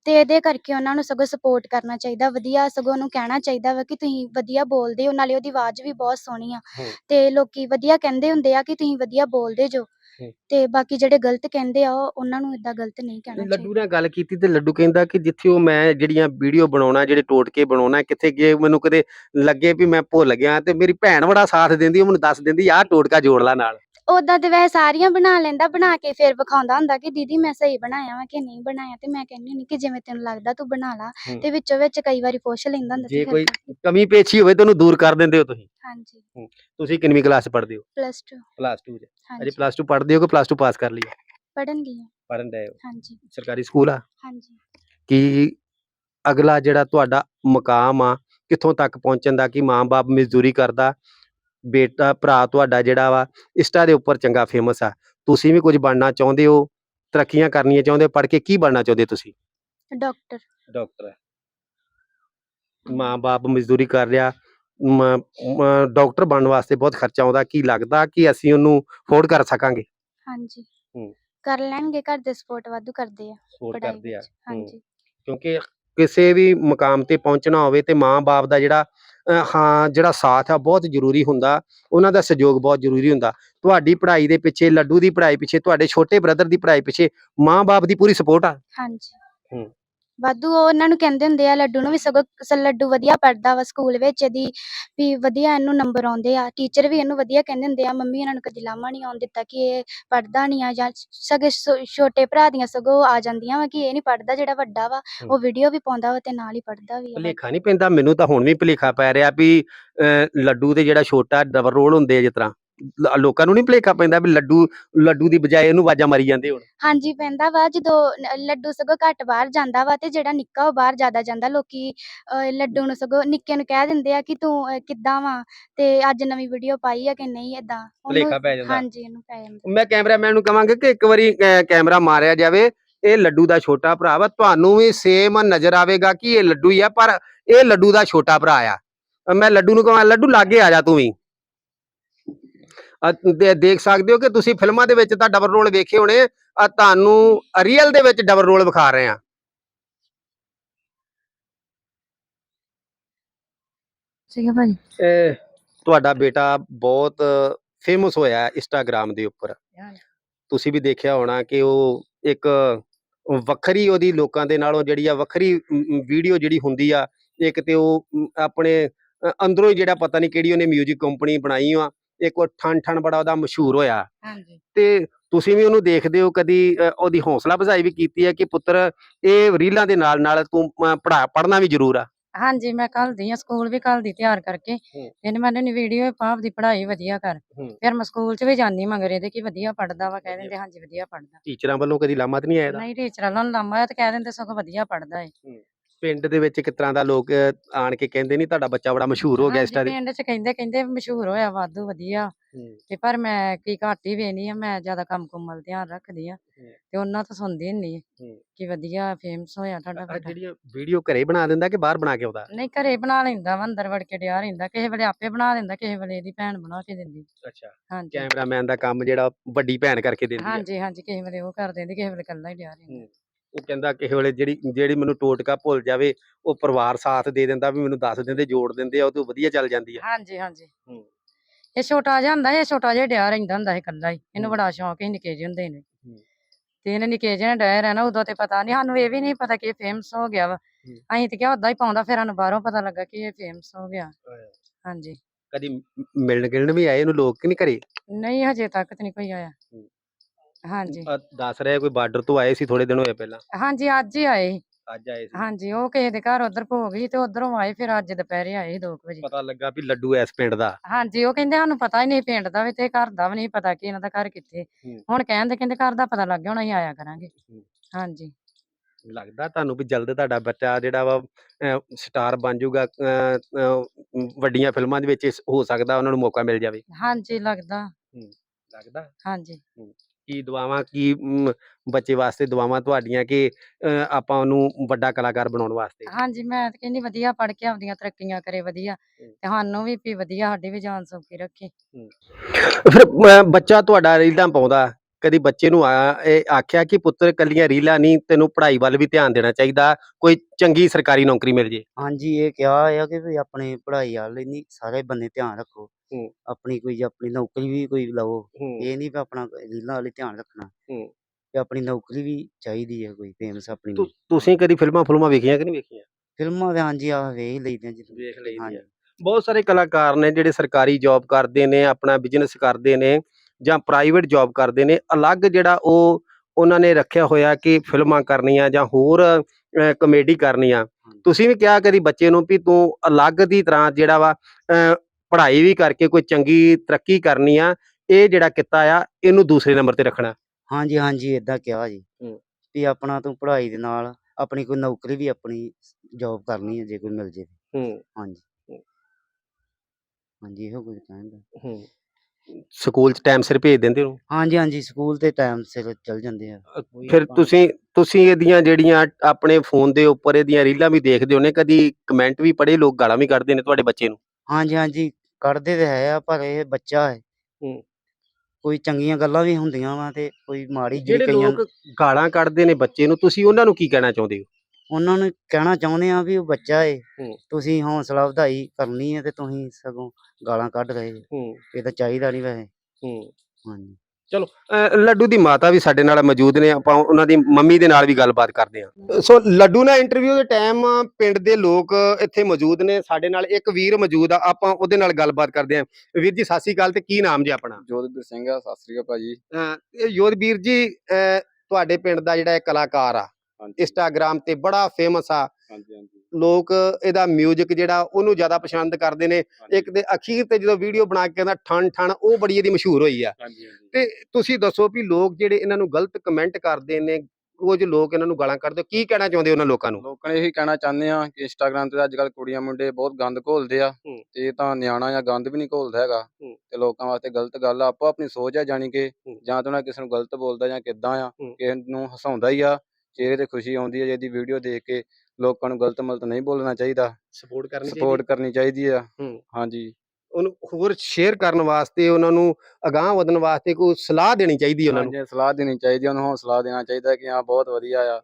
ਤੇ ਇਹਦੇ ਕਰਕੇ ਉਹਨਾਂ ਨੂੰ ਸਗੋਂ ਸਪੋਰਟ ਕਰਨਾ ਚਾਹੀਦਾ ਵਧੀਆ ਸਗੋਂ ਉਹਨੂੰ ਕਹਿਣਾ ਚਾਹੀਦਾ ਵਾ ਕਿ ਤੁਸੀਂ ਵਧੀਆ ਬੋਲਦੇ ਹੋ ਨਾਲੇ ਉਹਦੀ ਆਵਾਜ਼ ਵੀ ਬਹੁਤ ਸੋਹਣੀ ਆ ਹੂੰ। ਤੇ ਲੋਕੀ ਵਧੀਆ ਕਹਿੰਦੇ ਹੁੰਦੇ ਆ ਕਿ ਤੁਸੀਂ ਵਧੀਆ ਬੋਲਦੇ ਜੋ ਹੂੰ। ਤੇ ਬਾਕੀ ਜਿਹੜੇ ਗਲਤ ਕਹਿੰਦੇ ਆ ਉਹ ਉਹਨਾਂ ਨੂੰ ਇਦਾਂ ਗਲਤ ਨਹੀਂ ਕਹਿਣਾ ਚਾਹੀਦਾ ਲੱਡੂ ਨਾਲ ਗੱਲ ਕੀਤੀ ਤੇ ਲੱਡੂ ਕਹਿੰਦਾ ਕਿ ਜਿੱਥੇ ਉਹ ਮੈਂ ਜਿਹੜੀਆਂ ਵੀਡੀਓ ਬਣਾਉਣਾ ਜਿਹੜੇ ਟੋਟਕੇ ਬਣਾਉਣਾ ਕਿੱਥੇ ਗਏ ਮੈਨੂੰ ਕਦੇ ਲੱਗੇ ਵੀ ਮੈਂ ਭੁੱਲ ਗਿਆ ਤੇ ਮੇਰੀ ਭੈਣ ਬੜਾ ਸਾਥ ਦਿੰਦੀ ਉਹ ਮੈਨੂੰ ਦੱਸ ਦਿੰਦੀ ਆਹ ਟੋਟਕਾ ਜੋੜ ਲਾ ਨਾਲ ਉਦਾਂ ਤੇ ਵੈਸੇ ਸਾਰੀਆਂ ਬਣਾ ਲੈਂਦਾ ਬਣਾ ਕੇ ਫਿਰ ਵਿਖਾਉਂਦਾ ਹੁੰਦਾ ਕਿ ਦੀਦੀ ਮੈਂ ਸਹੀ ਬਣਾਇਆ ਵਾ ਕਿ ਨਹੀਂ ਬਣਾਇਆ ਤੇ ਮੈਂ ਕਹਿੰਦੀ ਹੁੰਦੀ ਕਿ ਜਿਵੇਂ ਤੈਨੂੰ ਲੱਗਦਾ ਤੂੰ ਬਣਾ ਲਾ ਹੂੰ। ਤੇ ਵਿੱਚੋਂ ਵਿੱਚ ਕਈ ਵਾਰੀ ਪੁੱਛ ਲੈਂਦਾ ਹੁੰਦਾ ਜੇ ਤੇ ਫਿਰ ਕੋਈ ਬਣਾ- ਕਮੀ ਪੇਸ਼ੀ ਹੋਵੇ ਤਾਂ ਉਹਨੂੰ ਦੂਰ ਕਰ ਦਿੰਦੇ ਹੋ ਤੁਸੀਂ। ਹਾਂਜੀ। ਤੁਸੀਂ ਕਿੰਨਵੀਂ ਕਲਾਸ ਪੜ੍ਹਦੇ ਹੋ? ਪਲੱਸ 2 ਪਲੱਸ 2 ਚ। ਅਜੇ ਹਾਂਜੀ। ਪਲੱਸ 2 ਪੜ੍ਹਦੇ ਹੋ ਕਿ ਪਲੱਸ 2 ਪਾਸ ਕਰ ਲਈ ਪੜਨ ਗਈ ਹਾਂ। ਪੜਨ ਦੇ ਹੋ? ਹਾਂਜੀ। ਸਰਕਾਰੀ ਸਕੂਲ ਆ? ਹਾਂਜੀ। ਕਿ ਅਗਲਾ ਜਿਹੜਾ ਤੁਹਾਡਾ ਮਕਾਮ ਆ ਕਿੱਥੋਂ ਤੱਕ ਪਹੁੰਚਣ ਦਾ ਕਿ ਮਾਂ-ਬਾਪ ਮਜ਼ਦੂਰੀ ਕਰਦਾ ਬੇਟਾ ਭਰਾ ਤੁਹਾਡਾ ਜਿਹੜਾ ਵਾ ਇੰਸਟਾ ਦੇ ਉੱਪਰ ਚੰਗਾ ਫੇਮਸ ਆ। ਤੁਸੀਂ ਵੀ ਕੁਝ ਬਣਨਾ ਚਾਹੁੰਦੇ ਹੋ? ਤਰੱਕੀਆਂ ਕਰਨੀਆਂ ਚਾਹੁੰਦੇ ਹੋ? ਪੜ੍ਹ ਕੇ ਕੀ ਬਣਨਾ ਚਾਹੁੰਦੇ ਤੁਸੀਂ? ਡਾਕਟਰ। ਡਾਕਟਰ ਮਾਂ-ਬਾਪ ਮਜ਼ਦੂਰੀ ਕਰ ਰਿਹਾ। ਮ- ਮ- ਡਾਕਟਰ ਬਣਨ ਵਾਸਤੇ ਬਹੁਤ ਖਰਚਾ ਆਉਂਦਾ। ਕੀ ਲੱਗਦਾ ਕਿ ਅਸੀਂ ਉਹਨੂੰ ਅਫੋਰਡ ਕਰ ਸਕਾਂਗੇ? ਹਾਂਜੀ। ਹੂੰ। ਕਰ ਲੈਣਗੇ ਘਰ ਦੇ ਸਪੋਰਟ ਵਾਧੂ ਕਰਦੇ ਆ ਅਫੋਰਡ ਪੜ੍ਹਾਈ ਕਰਦੇ ਆ। ਵਿੱਚ। ਹਾਂਜੀ। ਕਿਉਂਕਿ ਕਿਸੇ ਵੀ ਮੁਕਾਮ ਤੇ ਪਹੁੰਚਣਾ ਹੋਵੇ ਤੇ ਮਾਂ-ਬਾਪ ਦਾ ਜਿਹੜਾ ਹਾਂ ਜਿਹੜਾ ਸਾਥ ਆ ਬਹੁਤ ਜ਼ਰੂਰੀ ਹੁੰਦਾ। ਉਹਨਾਂ ਦਾ ਸਹਿਯੋਗ ਬਹੁਤ ਜ਼ਰੂਰੀ ਹੁੰਦਾ। ਤੁਹਾਡੀ ਪੜ੍ਹਾਈ ਦੇ ਪਿੱਛੇ ਲੱਡੂ ਦੀ ਪੜ੍ਹਾਈ ਪਿੱਛੇ ਤੁਹਾਡੇ ਛੋਟੇ ਬ੍ਰਦਰ ਦੀ ਪੜ੍ਹਾਈ ਪਿੱਛੇ ਮਾਂ-ਬਾਪ ਦੀ ਪੂਰੀ ਸਪੋਰਟ ਆ। ਹਾਂਜੀ। ਹੂੰ। ਵਾਧੂ ਉਹ ਉਹਨਾਂ ਨੂੰ ਕਹਿੰਦੇ ਹੁੰਦੇ ਆ ਲੱਡੂ ਨੂੰ ਵੀ ਸਗੋਂ ਸ- ਲੱਡੂ ਵਧੀਆ ਪੜਦਾ ਵਾ ਸਕੂਲ ਵਿੱਚ ਇਹਦੀ ਵੀ ਵਧੀਆ ਇਹਨੂੰ ਨੰਬਰ ਆਉਂਦੇ ਆ ਟੀਚਰ ਵੀ ਇਹਨੂੰ ਵਧੀਆ ਕਹਿੰਦੇ ਹੁੰਦੇ ਆ ਮੰਮੀ ਇਹਨਾਂ ਨੂੰ ਕਦੀ ਲਾਮਾ ਨਹੀਂ ਆਉਣ ਦਿੱਤਾ ਕਿ ਇਹ ਪੜਦਾ ਨਹੀਂ ਆ ਜਾਂ ਸਗੇ ਛੋਟੇ ਭਰਾ ਦੀਆਂ ਸਗੋਂ ਆ ਜਾਂਦੀਆਂ ਵਾ ਕਿ ਇਹ ਨਹੀਂ ਪੜਦਾ ਜਿਹੜਾ ਵੱਡਾ ਵਾ ਉਹ ਵੀਡੀਓ ਵੀ ਪਾਉਂਦਾ ਵਾ ਤੇ ਨਾਲ ਹੀ ਪੜਦਾ ਵੀ ਆ। ਭੁਲੇਖਾ ਨਹੀਂ ਪੈਂਦਾ ਮੈਨੂੰ ਤਾਂ ਹੁਣ ਵੀ ਭੁਲੇਖਾ ਪੈ ਰਿਹਾ ਵੀ ਅਹ, ਲੱਡੂ ਦੇ ਜਿਹੜਾ ਛੋਟਾ ਡਬਲ ਰੋਲ ਹੁੰਦੇ ਆ ਜਿਸ ਤਰ੍ਹਾਂ। ਲ- ਲੋਕਾਂ ਨੂੰ ਨਹੀਂ ਭੁਲੇਖਾ ਪੈਂਦਾ ਵੀ ਲੱਡੂ ਲੱਡੂ ਦੀ ਬਜਾਏ ਇਹਨੂੰ ਆਵਾਜ਼ਾਂ ਮਾਰੀ ਜਾਂਦੇ ਹੁਣ। ਹਾਂਜੀ ਪੈਂਦਾ ਵਾ ਜਦੋਂ ਨ- ਲੱਡੂ ਸਗੋਂ ਘੱਟ ਬਾਹਰ ਜਾਂਦਾ ਵਾ ਤੇ ਜਿਹੜਾ ਨਿੱਕਾ ਉਹ ਬਾਹਰ ਜ਼ਿਆਦਾ ਜਾਂਦਾ। ਲੋਕੀ ਅਹ, ਲੱਡੂ ਨੂੰ ਸਗੋਂ ਨਿੱਕੇ ਨੂੰ ਕਹਿ ਦਿੰਦੇ ਆ ਕਿ ਤੂੰ ਅਹ, ਕਿੱਦਾਂ ਵਾ ਤੇ ਅੱਜ ਨਵੀਂ ਵੀਡੀਓ ਪਾਈ ਆ ਕਿ ਨਹੀਂ ਏਦਾਂ। ਭੁਲੇਖਾ ਪੈ ਜਾਂਦਾ। ਹਾਂਜੀ ਇਹਨੂੰ ਪੈ ਜਾਂਦਾ। ਮੈਂ ਕੈਮਰਾਮੈਨ ਨੂੰ ਕਹਾਂਗਾ ਕਿ ਇੱਕ ਵਾਰੀ ਕੈਮਰਾ ਮਾਰਿਆ ਜਾਵੇ ਇਹ ਲੱਡੂ ਦਾ ਛੋਟਾ ਭਰਾ ਵਾ ਤੁਹਾਨੂੰ ਵੀ ਸੇਮ ਨਜ਼ਰ ਆਵੇਗਾ ਕਿ ਇਹ ਲੱਡੂ ਹੀ ਆ ਪਰ ਇਹ ਲੱਡੂ ਦਾ ਛੋਟਾ ਭਰਾ ਆ। ਮੈਂ ਲੱਡੂ ਨੂੰ ਕਹਾਂ ਲੱਡੂ ਲਾਗੇ ਆ ਜਾ ਤੂੰ ਵੀ। ਦੇਖ ਸਕਦੇ ਹੋ ਕਿ ਤੁਸੀਂ ਫਿਲਮਾਂ ਦੇ ਵਿੱਚ ਤਾਂ ਡਬਲ ਰੋਲ ਵੇਖੇ ਹੋਣੇ ਆ। ਤੁਹਾਨੂੰ ਰੀਅਲ ਦੇ ਵਿੱਚ ਡਬਲ ਰੋਲ ਵਿਖਾ ਰਹੇ ਆ। ਠੀਕ ਹੈ ਇਹ ਤੁਹਾਡਾ ਬੇਟਾ ਬਹੁਤ ਫੇਮਸ ਹੋਇਆ ਇੰਸਟਾਗ੍ਰam ਦੇ ਉੱਪਰ। ਤੁਸੀਂ ਵੀ ਦੇਖਿਆ ਹੋਣਾ ਕਿ ਉਹ ਇੱਕ ਵੱਖਰੀ ਉਹਦੀ ਲੋਕਾਂ ਦੇ ਨਾਲੋਂ ਜਿਹੜੀ ਆ ਵੱਖਰੀ ਵੀਡੀਓ ਜਿਹੜੀ ਹੁੰਦੀ ਆ ਇੱਕ ਤੇ ਉਹ ਆਪਣੇ ਅੰਦਰੋਂ ਹੀ ਜਿਹੜਾ ਪਤਾ ਨਹੀਂ ਕਿਹੜੀ ਉਹਨੇ 뮤직 ਕੰਪਨੀ ਬਣਾਈ ਆ ਇੱਕ ਉਹ ਠਣ ਠਣ ਬੜਾ ਉਹਦਾ ਮਸ਼ਹੂਰ ਹੋਇਆ। ਹਾਂਜੀ। ਤੇ ਤੁਸੀਂ ਵੀ ਉਹਨੂੰ ਦੇਖਦੇ ਹੋ ਕਦੀ ਅ, ਉਹਦੀ ਹੌਸਲਾ ਅਫਜ਼ਾਈ ਵੀ ਕੀਤੀ ਹੈ ਕਿ ਪੁੱਤਰ ਇਹ ਰੀਲਾਂ ਦੇ ਨਾਲ ਨਾਲ ਤੂੰ ਅ, ਪੜ੍ਹਾ ਪੜ੍ਹਨਾ ਵੀ ਜ਼ਰੂਰ ਆ? ਹਾਂਜੀ ਮੈਂ ਘੱਲਦੀ ਆ ਸਕੂਲ ਵੀ ਘੱਲਦੀ ਤਿਆਰ ਕਰਕੇ। ਇਹਨੇ ਮੈਨੂੰ ਵੀਡੀਓ ਪਾਪ ਦੀ ਪੜ੍ਹਾਈ ਵਧੀਆ ਕਰ। ਹੂੰ। ਫਿਰ ਮੈਂ ਸਕੂਲ 'ਚ ਵੀ ਜਾਂਦੀ ਮਗਰ ਇਹਦੇ ਕਿ ਵਧੀਆ ਪੜਦਾ ਵਾ ਕਹਿ ਦਿੰਦੇ ਹਾਂਜੀ ਵਧੀਆ ਪੜਦਾ ਟੀਚਰਾਂ ਵੱਲੋਂ ਕਦੀ ਲਾਮਾ ਤਾਂ ਨਹੀਂ ਆਇਆ ਇਹਦਾ? ਨਹੀਂ ਟੀਚਰਾਂ ਨੂੰ ਲਾਮਾ ਤੇ ਕਹਿ ਦਿੰਦੇ ਸਗੋਂ ਵਧੀਆ ਪੜਦਾ ਏ ਪਿੰਡ ਦੇ ਵਿੱਚ ਕਿਸ ਤਰ੍ਹਾਂ ਦਾ ਲੋਕ ਆਣ ਕੇ ਕਹਿੰਦੇ ਨਹੀਂ ਤੁਹਾਡਾ ਬੱਚਾ ਬੜਾ ਮਸ਼ਹੂਰ ਹੋ ਗਿਆ ਹਾਂਜੀ, ਇੰਸਟਾ ਦੇ? ਪਿੰਡ 'ਚ ਕਹਿੰਦੇ ਕਹਿੰਦੇ ਮਸ਼ਹੂਰ ਹੋਇਆ ਵਾਧੂ ਵਧੀਆ। ਤੇ ਪਰ ਮੈਂ ਕੀ ਘੱਟ ਹੀ ਵੇਨੀ ਆ ਮੈਂ ਜ਼ਿਆਦਾ ਕੰਮ ਕੁੰਮ ਵੱਲ ਧਿਆਨ ਰੱਖਦੀ ਆ। ਤੇ ਉਹਨਾਂ ਤੋਂ ਸੁਣਦੀ ਹੁੰਦੀ ਆ ਹੂੰ। ਕਿ ਵਧੀਆ ਫੇਮਸ ਹੋਇਆ ਤੁਹਾਡਾ ਆਹ ਬੇਟਾ ਜਿਹੜੀਆਂ ਵੀਡੀਓ ਘਰੇ ਬਣਾ ਦਿੰਦਾ ਕਿ ਬਾਹਰ ਬਣਾ ਕੇ ਆਉਂਦਾ? ਨਹੀਂ ਘਰੇ ਬਣਾ ਲੈਂਦਾ ਵਾ ਅੰਦਰ ਵੜ ਕੇ ਡਿਆ ਰਹਿੰਦਾ ਕਿਸੇ ਵੇਲੇ ਆਪੇ ਬਣਾ ਦਿੰਦਾ ਕਿਸੇ ਵੇਲੇ ਇਹਦੀ ਭੈਣ ਬਣਾ ਕੇ ਦਿੰਦੀ। ਅੱਛਾ। ਹਾਂਜੀ। ਕੈਮਰਾਮੈਨ ਦਾ ਕੰਮ ਜਿਹੜਾ ਵੱਡੀ ਭੈਣ ਕਰਕੇ ਦਿੰਦੀ ਹੈ ਹਾਂਜੀ ਹਾਂਜੀ ਕਿਸੇ ਵੇਲੇ ਉਹ ਕਰ ਦਿੰਦੀ ਕਿਸੇ ਵੇਲੇ ਇਕੱਲਾ ਹੀ ਡਿਆ ਰਹਿੰਦਾ ਉਹ ਕਹਿੰਦਾ ਕਿਸੇ ਵੇਲੇ ਜਿਹੜੀ ਜਿਹੜੀ ਮੈਨੂੰ ਟੋਟਕਾ ਭੁੱਲ ਜਾਵੇ ਉਹ ਪਰਿਵਾਰ ਸਾਥ ਦੇ ਦਿੰਦਾ ਵੀ ਮੈਨੂੰ ਦੱਸ ਦਿੰਦੇ ਜੋੜ ਦਿੰਦੇ ਆ ਉਹ ਤੋਂ ਵਧੀਆ ਚੱਲ ਜਾਂਦੀ ਆ ਹਾਂਜੀ ਹਾਂਜੀ ਹੂੰ। ਇਹ ਛੋਟਾ ਜਿਹਾ ਹੁੰਦਾ ਇਹ ਛੋਟਾ ਜਿਹਾ ਡਿਆ ਰਹਿੰਦਾ ਹੁੰਦਾ ਸੀ ਇਕੱਲਾ ਹੀ ਇਹਨੂੰ। ਬੜਾ ਸ਼ੌਂਕ ਸੀ ਨਿੱਕੇ ਜਿਹੇ ਹੁੰਦੇ ਨੇ ਹੂੰ। ਤੇ ਇਹਨੇ ਨਿੱਕੇ ਜਿਹੇ ਡਿਆ ਰਹਿਣਾ ਉਦੋਂ ਤੇ ਪਤਾ ਨਹੀਂ ਸਾਨੂੰ ਇਹ ਵੀ ਨਹੀਂ ਪਤਾ ਕਿ ਇਹ ਫੇਮਸ ਹੋ ਗਿਆ ਵਾ ਹੂੰ। ਅਸੀਂ ਤੇ ਕਿਹਾ ਉਦਾਂ ਹੀ ਪਾਉਂਦਾ ਫਿਰ ਸਾਨੂੰ ਬਾਹਰੋਂ ਪਤਾ ਲੱਗਾ ਕਿ ਇਹ ਫੇਮਸ ਹੋ ਗਿਆ ਹਾਂਜੀ ਕਦੀ ਮ- ਮਿਲਣ ਗਿਲਣ ਵੀ ਆਏ ਇਹਨੂੰ ਲੋਕ ਕਿ ਨਹੀਂ ਘਰੇ ਨਹੀਂ ਹਜੇ ਤੱਕ ਤੇ ਨਹੀਂ ਕੋਈ ਆਇਆ ਹੂੰ। ਹਾਂਜੀ। ਦੱਸ ਰਿਹਾ ਕੋਈ ਬਾਰਡਰ ਤੋਂ ਆਏ ਸੀ ਥੋੜੇ ਦਿਨ ਹੋਏ ਪਹਿਲਾਂ? ਹਾਂਜੀ ਅੱਜ ਹੀ ਆਏ। ਸੀ। ਅੱਜ ਆਏ ਸੀ। ਹਾਂਜੀ ਉਹ ਕਿਸੇ ਦੇ ਘਰ ਉਧਰ ਭੋਗ ਸੀ ਤੇ ਉਧਰੋਂ ਆਏ ਫਿਰ ਅੱਜ ਦੁਪਹਿਰੇ ਆਏ 2 ਵਜੇ। ਪਤਾ ਲੱਗਾ ਵੀ ਲੱਡੂ ਐਸ ਪਿੰਡ ਦਾ। ਹਾਂਜੀ ਉਹ ਕਹਿੰਦੇ ਸਾਨੂੰ ਪਤਾ ਹੀ ਨਹੀਂ ਪਿੰਡ ਦਾ ਵੀ ਤੇ ਘਰ ਦਾ ਵੀ ਨਹੀਂ ਪਤਾ ਕਿ ਇਹਨਾਂ ਦਾ ਘਰ ਕਿੱਥੇ। ਹੂੰ। ਹੁਣ ਕਹਿੰਦੇ ਕਹਿੰਦੇ ਘਰ ਦਾ ਪਤਾ ਲੱਗ ਗਿਆ ਹੁਣ ਅਸੀਂ ਆਇਆ ਕਰਾਂਗੇ। ਹੂੰ। ਹਾਂਜੀ। ਲੱਗਦਾ ਤੁਹਾਨੂੰ ਵੀ ਜਲਦ ਤੁਹਾਡਾ ਬੱਚਾ ਜਿਹੜਾ ਵਾ ਸਟਾਰ ਬਣ ਜਾਊਗਾ ਵੱਡੀਆਂ ਫਿਲਮਾਂ ਦੇ ਵਿੱਚ ਇਸ- ਹੋ ਸਕਦਾ ਉਹਨਾਂ ਨੂੰ ਮੌਕਾ ਮਿਲ ਜਾਵੇ। ਹਾਂਜੀ ਲੱਗਦਾ। ਲੱਗਦਾ। ਹਾਂਜੀ। ਕੀ ਦੁਆਵਾਂ ਕੀ ਬੱਚੇ ਵਾਸਤੇ ਦੁਆਵਾਂ ਤੁਹਾਡੀਆਂ ਕਿ ਆਪਾਂ ਉਹਨੂੰ ਵੱਡਾ ਕਲਾਕਾਰ ਬਣਾਉਣ ਵਾਸਤੇ। ਹਾਂਜੀ ਮੈਂ ਤਾਂ ਕਹਿੰਦੀ ਵਧੀਆ ਪੜ ਕੇ ਆਪਦੀਆਂ ਤਰੱਕੀਆਂ ਕਰੇ ਵਧੀਆ। ਤੇ ਸਾਨੂੰ ਵੀ ਵੀ ਵਧੀਆ ਸਾਡੀ ਵੀ ਜਾਨ ਸੌਖੀ ਰੱਖੇ। ਫਿਰ ਬੱਚਾ ਤੁਹਾਡਾ ਰੀਲਾਂ ਪਾਉਂਦਾ ਕਦੀ ਬੱਚੇ ਨੂੰ ਆ ਇਹ ਆਖਿਆ ਕਿ ਪੁੱਤਰ ਕੱਲੀਆਂ ਰੀਲਾਂ ਨਹੀਂ ਤੈਨੂੰ ਪੜ੍ਹਾਈ ਵੱਲ ਵੀ ਧਿਆਨ ਦੇਣਾ ਚਾਹੀਦਾ ਕੋਈ ਚੰਗੀ ਸਰਕਾਰੀ ਨੌਕਰੀ ਮਿਲ ਜੇ? ਹਾਂਜੀ ਇਹ ਕਿਹਾ ਆ ਕਿ ਵੀ ਆਪਣੇ ਪੜ੍ਹਾਈ ਵੱਲ ਨਹੀਂ ਸਾਰੇ ਬੰਦੇ ਧਿਆਨ ਰੱਖੋ। ਹੂੰ। ਆਪਣੀ ਕੋਈ ਆਪਣੀ ਨੌਕਰੀ ਵੀ ਕੋਈ ਲਵੋ ਇਹ ਨਹੀਂ ਵੀ ਆਪਣਾ ਰੀਲਾਂ ਵਾਲੇ ਧਿਆਨ ਰੱਖਣਾ ਹੂੰ। ਤੇ ਆਪਣੀ ਨੌਕਰੀ ਵੀ ਚਾਹੀਦੀ ਹੈ ਕੋਈ ਫੇਮਸ ਆਪਣੀ ਤੁ- ਤੁਸੀਂ ਕਦੀ ਫਿਲਮਾਂ ਫਿਲਮਾਂ ਵੇਖੀਆਂ ਕਿ ਨਹੀਂ ਵੇਖੀਆਂ? ਫਿਲਮਾਂ ਦੇ ਹਾਂਜੀ ਆ ਵੇਖ ਲਈਦੇ ਜੀ ਵੇਖ ਲਈਦੀਆਂ। ਹਾਂਜੀ। ਬਹੁਤ ਸਾਰੇ ਕਲਾਕਾਰ ਨੇ ਜਿਹੜੇ ਸਰਕਾਰੀ ਜੌਬ ਕਰਦੇ ਨੇ ਆਪਣਾ ਬਿਜ਼ਨਸ ਕਰਦੇ ਨੇ ਜਾਂ ਪ੍ਰਾਈਵੇਟ ਜੌਬ ਕਰਦੇ ਨੇ ਅਲੱਗ ਜਿਹੜਾ ਉਹ ਉਹਨਾਂ ਨੇ ਰੱਖਿਆ ਹੋਇਆ ਕਿ ਫਿਲਮਾਂ ਕਰਨੀਆਂ ਜਾਂ ਹੋਰ ਕਮੇਡੀ ਕਰਨੀਆਂ। ਤੁਸੀਂ ਵੀ ਕਿਹਾ ਕਦੀ ਬੱਚੇ ਨੂੰ ਵੀ ਤੂੰ ਅਲੱਗ ਦੀ ਤਰ੍ਹਾਂ ਜਿਹੜਾ ਵਾ ਅਹ, ਪੜ੍ਹਾਈ ਵੀ ਕਰਕੇ ਕੋਈ ਚੰਗੀ ਤਰੱਕੀ ਕਰਨੀ ਆ ਇਹ ਜਿਹੜਾ ਕਿੱਤਾ ਆ ਇਹਨੂੰ ਦੂਸਰੇ ਨੰਬਰ ਤੇ ਰੱਖਣਾ। ਹਾਂਜੀ ਹਾਂਜੀ ਇਦਾਂ ਕਿਹਾ ਜੀ। ਹੂੰ। ਵੀ ਆਪਣਾ ਤੂੰ ਪੜ੍ਹਾਈ ਦੇ ਨਾਲ ਆਪਣੀ ਕੋਈ ਨੌਕਰੀ ਵੀ ਆਪਣੀ ਜੌਬ ਕਰਨੀ ਹੈ ਜੇ ਕੋਈ ਮਿਲ ਜੇ। ਹੂੰ। ਹਾਂਜੀ। ਹਾਂਜੀ ਇਹੋ ਕੁਝ ਕਹਿੰਦਾ ਹੂੰ। ਸਕੂਲ ਚ ਟਾਈਮ ਸਿਰ ਭੇਜ ਦਿੰਦੇ ਹੋ? ਹਾਂਜੀ ਹਾਂਜੀ ਸਕੂਲ ਤੇ ਟਾਈਮ ਸਿਰ ਚੱਲ ਜਾਂਦੇ ਆ। ਉਹੀ ਫਿਰ ਆਪਾਂ- ਤੁਸੀਂ ਤੁਸੀਂ ਇਹਦੀਆਂ ਜਿਹੜੀਆਂ ਆਪਣੇ ਫੋਨ ਦੇ ਉੱਪਰ ਇਹਦੀਆਂ ਰੀਲਾਂ ਵੀ ਦੇਖਦੇ ਹੋਣੇ ਕਦੀ ਕਮੈਂਟ ਵੀ ਪੜ੍ਹੇ ਲੋਕ ਗਾਲਾਂ ਵੀ ਕੱਢਦੇ ਨੇ ਤੁਹਾਡੇ ਬੱਚੇ ਨੂੰ? ਹਾਂਜੀ ਹਾਂਜੀ ਕੱਢਦੇ ਤੇ ਹੈ ਆ ਪਰ ਇਹ ਬੱਚਾ ਹੈ। ਹੂੰ। ਕੋਈ ਚੰਗੀਆਂ ਗੱਲਾਂ ਵੀ ਹੁੰਦੀਆਂ ਵਾ ਤੇ ਕੋਈ ਮਾੜੀ ਜਿਹੜੀ ਕਈਆਂ ਲੋਕ ਗਾਲਾਂ ਕੱਢਦੇ ਨੇ ਬੱਚੇ ਨੂੰ ਤੁਸੀਂ ਉਹਨਾਂ ਨੂੰ ਕੀ ਕਹਿਣਾ ਚਾਹੁੰਦੇ ਹੋ? ਉਹਨਾਂ ਨੂੰ ਕਹਿਣਾ ਚਾਹੁੰਦੇ ਆ ਵੀ ਉਹ ਬੱਚਾ ਏ। ਹੂੰ। ਤੁਸੀਂ ਹੌਸਲਾ ਵਧਾਈ ਕਰਨੀ ਹੈ ਤੇ ਤੁਸੀਂ ਸਗੋਂ ਗਾਲਾਂ ਕੱਢ ਰਹੇ ਜੇ। ਹੂੰ। ਇਹ ਤਾਂ ਚਾਹੀਦਾ ਨਹੀਂ ਵੈਸੇ। ਹੂੰ। ਹਾਂਜੀ। ਅਹ ਲੱਡੂ ਦੀ ਮਾਤਾ ਵੀ ਸਾਡੇ ਨਾਲ ਮੌਜੂਦ ਨੇ ਆਪਾਂ ਉਹਨਾਂ ਦੀ ਮੰਮੀ ਦੇ ਨਾਲ ਵੀ ਗੱਲਬਾਤ ਕਰਦੇ ਹਾਂ। ਸੋ ਲੱਡੂ ਨਾਲ ਇੰਟਰਵਿਊ ਦੇ ਟਾਈਮ ਪਿੰਡ ਦੇ ਲੋਕ ਇੱਥੇ ਮੌਜੂਦ ਨੇ ਸਾਡੇ ਨਾਲ ਇੱਕ ਵੀਰ ਮੌਜੂਦ ਆ ਆਪਾਂ ਉਹਦੇ ਨਾਲ ਗੱਲਬਾਤ ਕਰਦੇ ਹਾਂ। ਵੀਰ ਜੀ ਸਤਿ ਸ਼੍ਰੀ ਅਕਾਲ ਤੇ ਕੀ ਨਾਮ ਜੀ ਆਪਣਾ? ਜੋਧਵੀਰ ਸਿੰਘ ਆ ਸਤਿ ਸ੍ਰੀ ਅਕਾਲ ਭਾਜੀ। ਅਹ ਇਹ ਯੋਧਵੀਰ ਜੀ ਅਹ ਤੁਹਾਡੇ ਪਿੰਡ ਦਾ ਜਿਹੜਾ ਇਹ ਕਲਾਕਾਰ ਆ ਇੰਸਟਾਗ੍ਰam ਤੇ ਬੜਾ ਫੇਮਸ ਆ। ਹਾਂਜੀ ਹਾਂਜੀ। ਲੋਕ ਇਹਦਾ 뮤직 ਜਿਹੜਾ ਉਹਨੂੰ ਜ਼ਿਆਦਾ ਪਸੰਦ ਕਰਦੇ ਨੇ। ਇੱਕ ਦੇ ਅਖੀਰ ਤੇ ਜਦੋਂ ਵੀਡੀਓ ਬਣਾ ਕੇ ਕਹਿੰਦਾ ਠਣ ਠਣ ਉਹ ਬੜੀ ਇਹਦੀ ਮਸ਼ਹੂਰ ਹੋਈ ਆ। ਹਾਂਜੀ ਹਾਂਜੀ। ਤੇ ਤੁਸੀਂ ਦੱਸੋ ਵੀ ਲੋਕ ਜਿਹੜੇ ਇਹਨਾਂ ਨੂੰ ਗਲਤ ਕਮੈਂਟ ਕਰਦੇ ਨੇ ਕੁਝ ਲੋਕ ਇਹਨਾਂ ਨੂੰ ਗਾਲਾਂ ਕੱਢਦੇ ਕੀ ਕਹਿਣਾ ਚਾਹੁੰਦੇ ਉਹਨਾਂ ਲੋਕਾਂ ਨੂੰ? ਲੋਕਾਂ ਨੇ ਇਹੀ ਕਹਿਣਾ ਚਾਹੁੰਦੇ ਆ ਕਿ ਇੰਸਟਾਗ੍ਰam ਤੇ ਅੱਜ ਕੱਲ ਕੁੜੀਆਂ ਮੁੰਡੇ ਬਹੁਤ ਗੰਦ ਘੋਲਦੇ ਆ। ਤੇ ਇਹ ਤਾਂ ਨਿਆਣਾ ਜਾਂ ਗੰਦ ਵੀ ਨਹੀਂ ਘੋਲਦਾ ਹੈਗਾ। ਤੇ ਲੋਕਾਂ ਵਾਸਤੇ ਗਲਤ ਗੱਲ ਆ ਆਪੋ ਆਪਣੀ ਸੋਚ ਆ ਜਾਣੀ ਕਿ। ਜਾਂ ਤਾਂ ਉਹਨਾਂ ਕਿਸੇ ਨੂੰ ਗਲਤ ਬੋਲਦਾ ਜਾਂ ਕਿੱਦਾਂ ਆ। ਕਿਸੇ ਨੂੰ ਹਸਾਉਂਦਾ ਹੀ ਆ। ਚਿਹਰੇ ਤੇ ਖੁਸ਼ੀ ਆਉਂਦੀ ਹੈ ਜੇ ਇਹਦੀ ਵੀਡੀਓ ਦੇਖ ਕੇ ਲੋਕਾਂ ਨੂੰ ਗਲਤ ਮਲਤ ਨਹੀਂ ਬੋਲਣਾ ਚਾਹੀਦਾ। ਸਪੋਰਟ ਕਰਨੀ ਸਪੋਰਟ ਕਰਨੀ ਚਾਹੀਦੀ ਆ। ਹੂੰ। ਹਾਂਜੀ। ਉਹਨੂੰ ਹੋਰ ਸ਼ੇਅਰ ਕਰਨ ਵਾਸਤੇ ਉਹਨਾਂ ਨੂੰ ਅਗਾਹ ਵਧਣ ਵਾਸਤੇ ਕੋਈ ਸਲਾਹ ਦੇਣੀ ਚਾਹੀਦੀ ਹੈ ਉਹਨਾਂ ਨੂੰ। ਹਾਂਜੀ ਸਲਾਹ ਦੇਣੀ ਚਾਹੀਦੀ ਉਹਨੂੰ ਹੌਸਲਾ ਦੇਣਾ ਚਾਹੀਦਾ ਕਿ ਹਾਂ ਬਹੁਤ ਵਧੀਆ ਆ।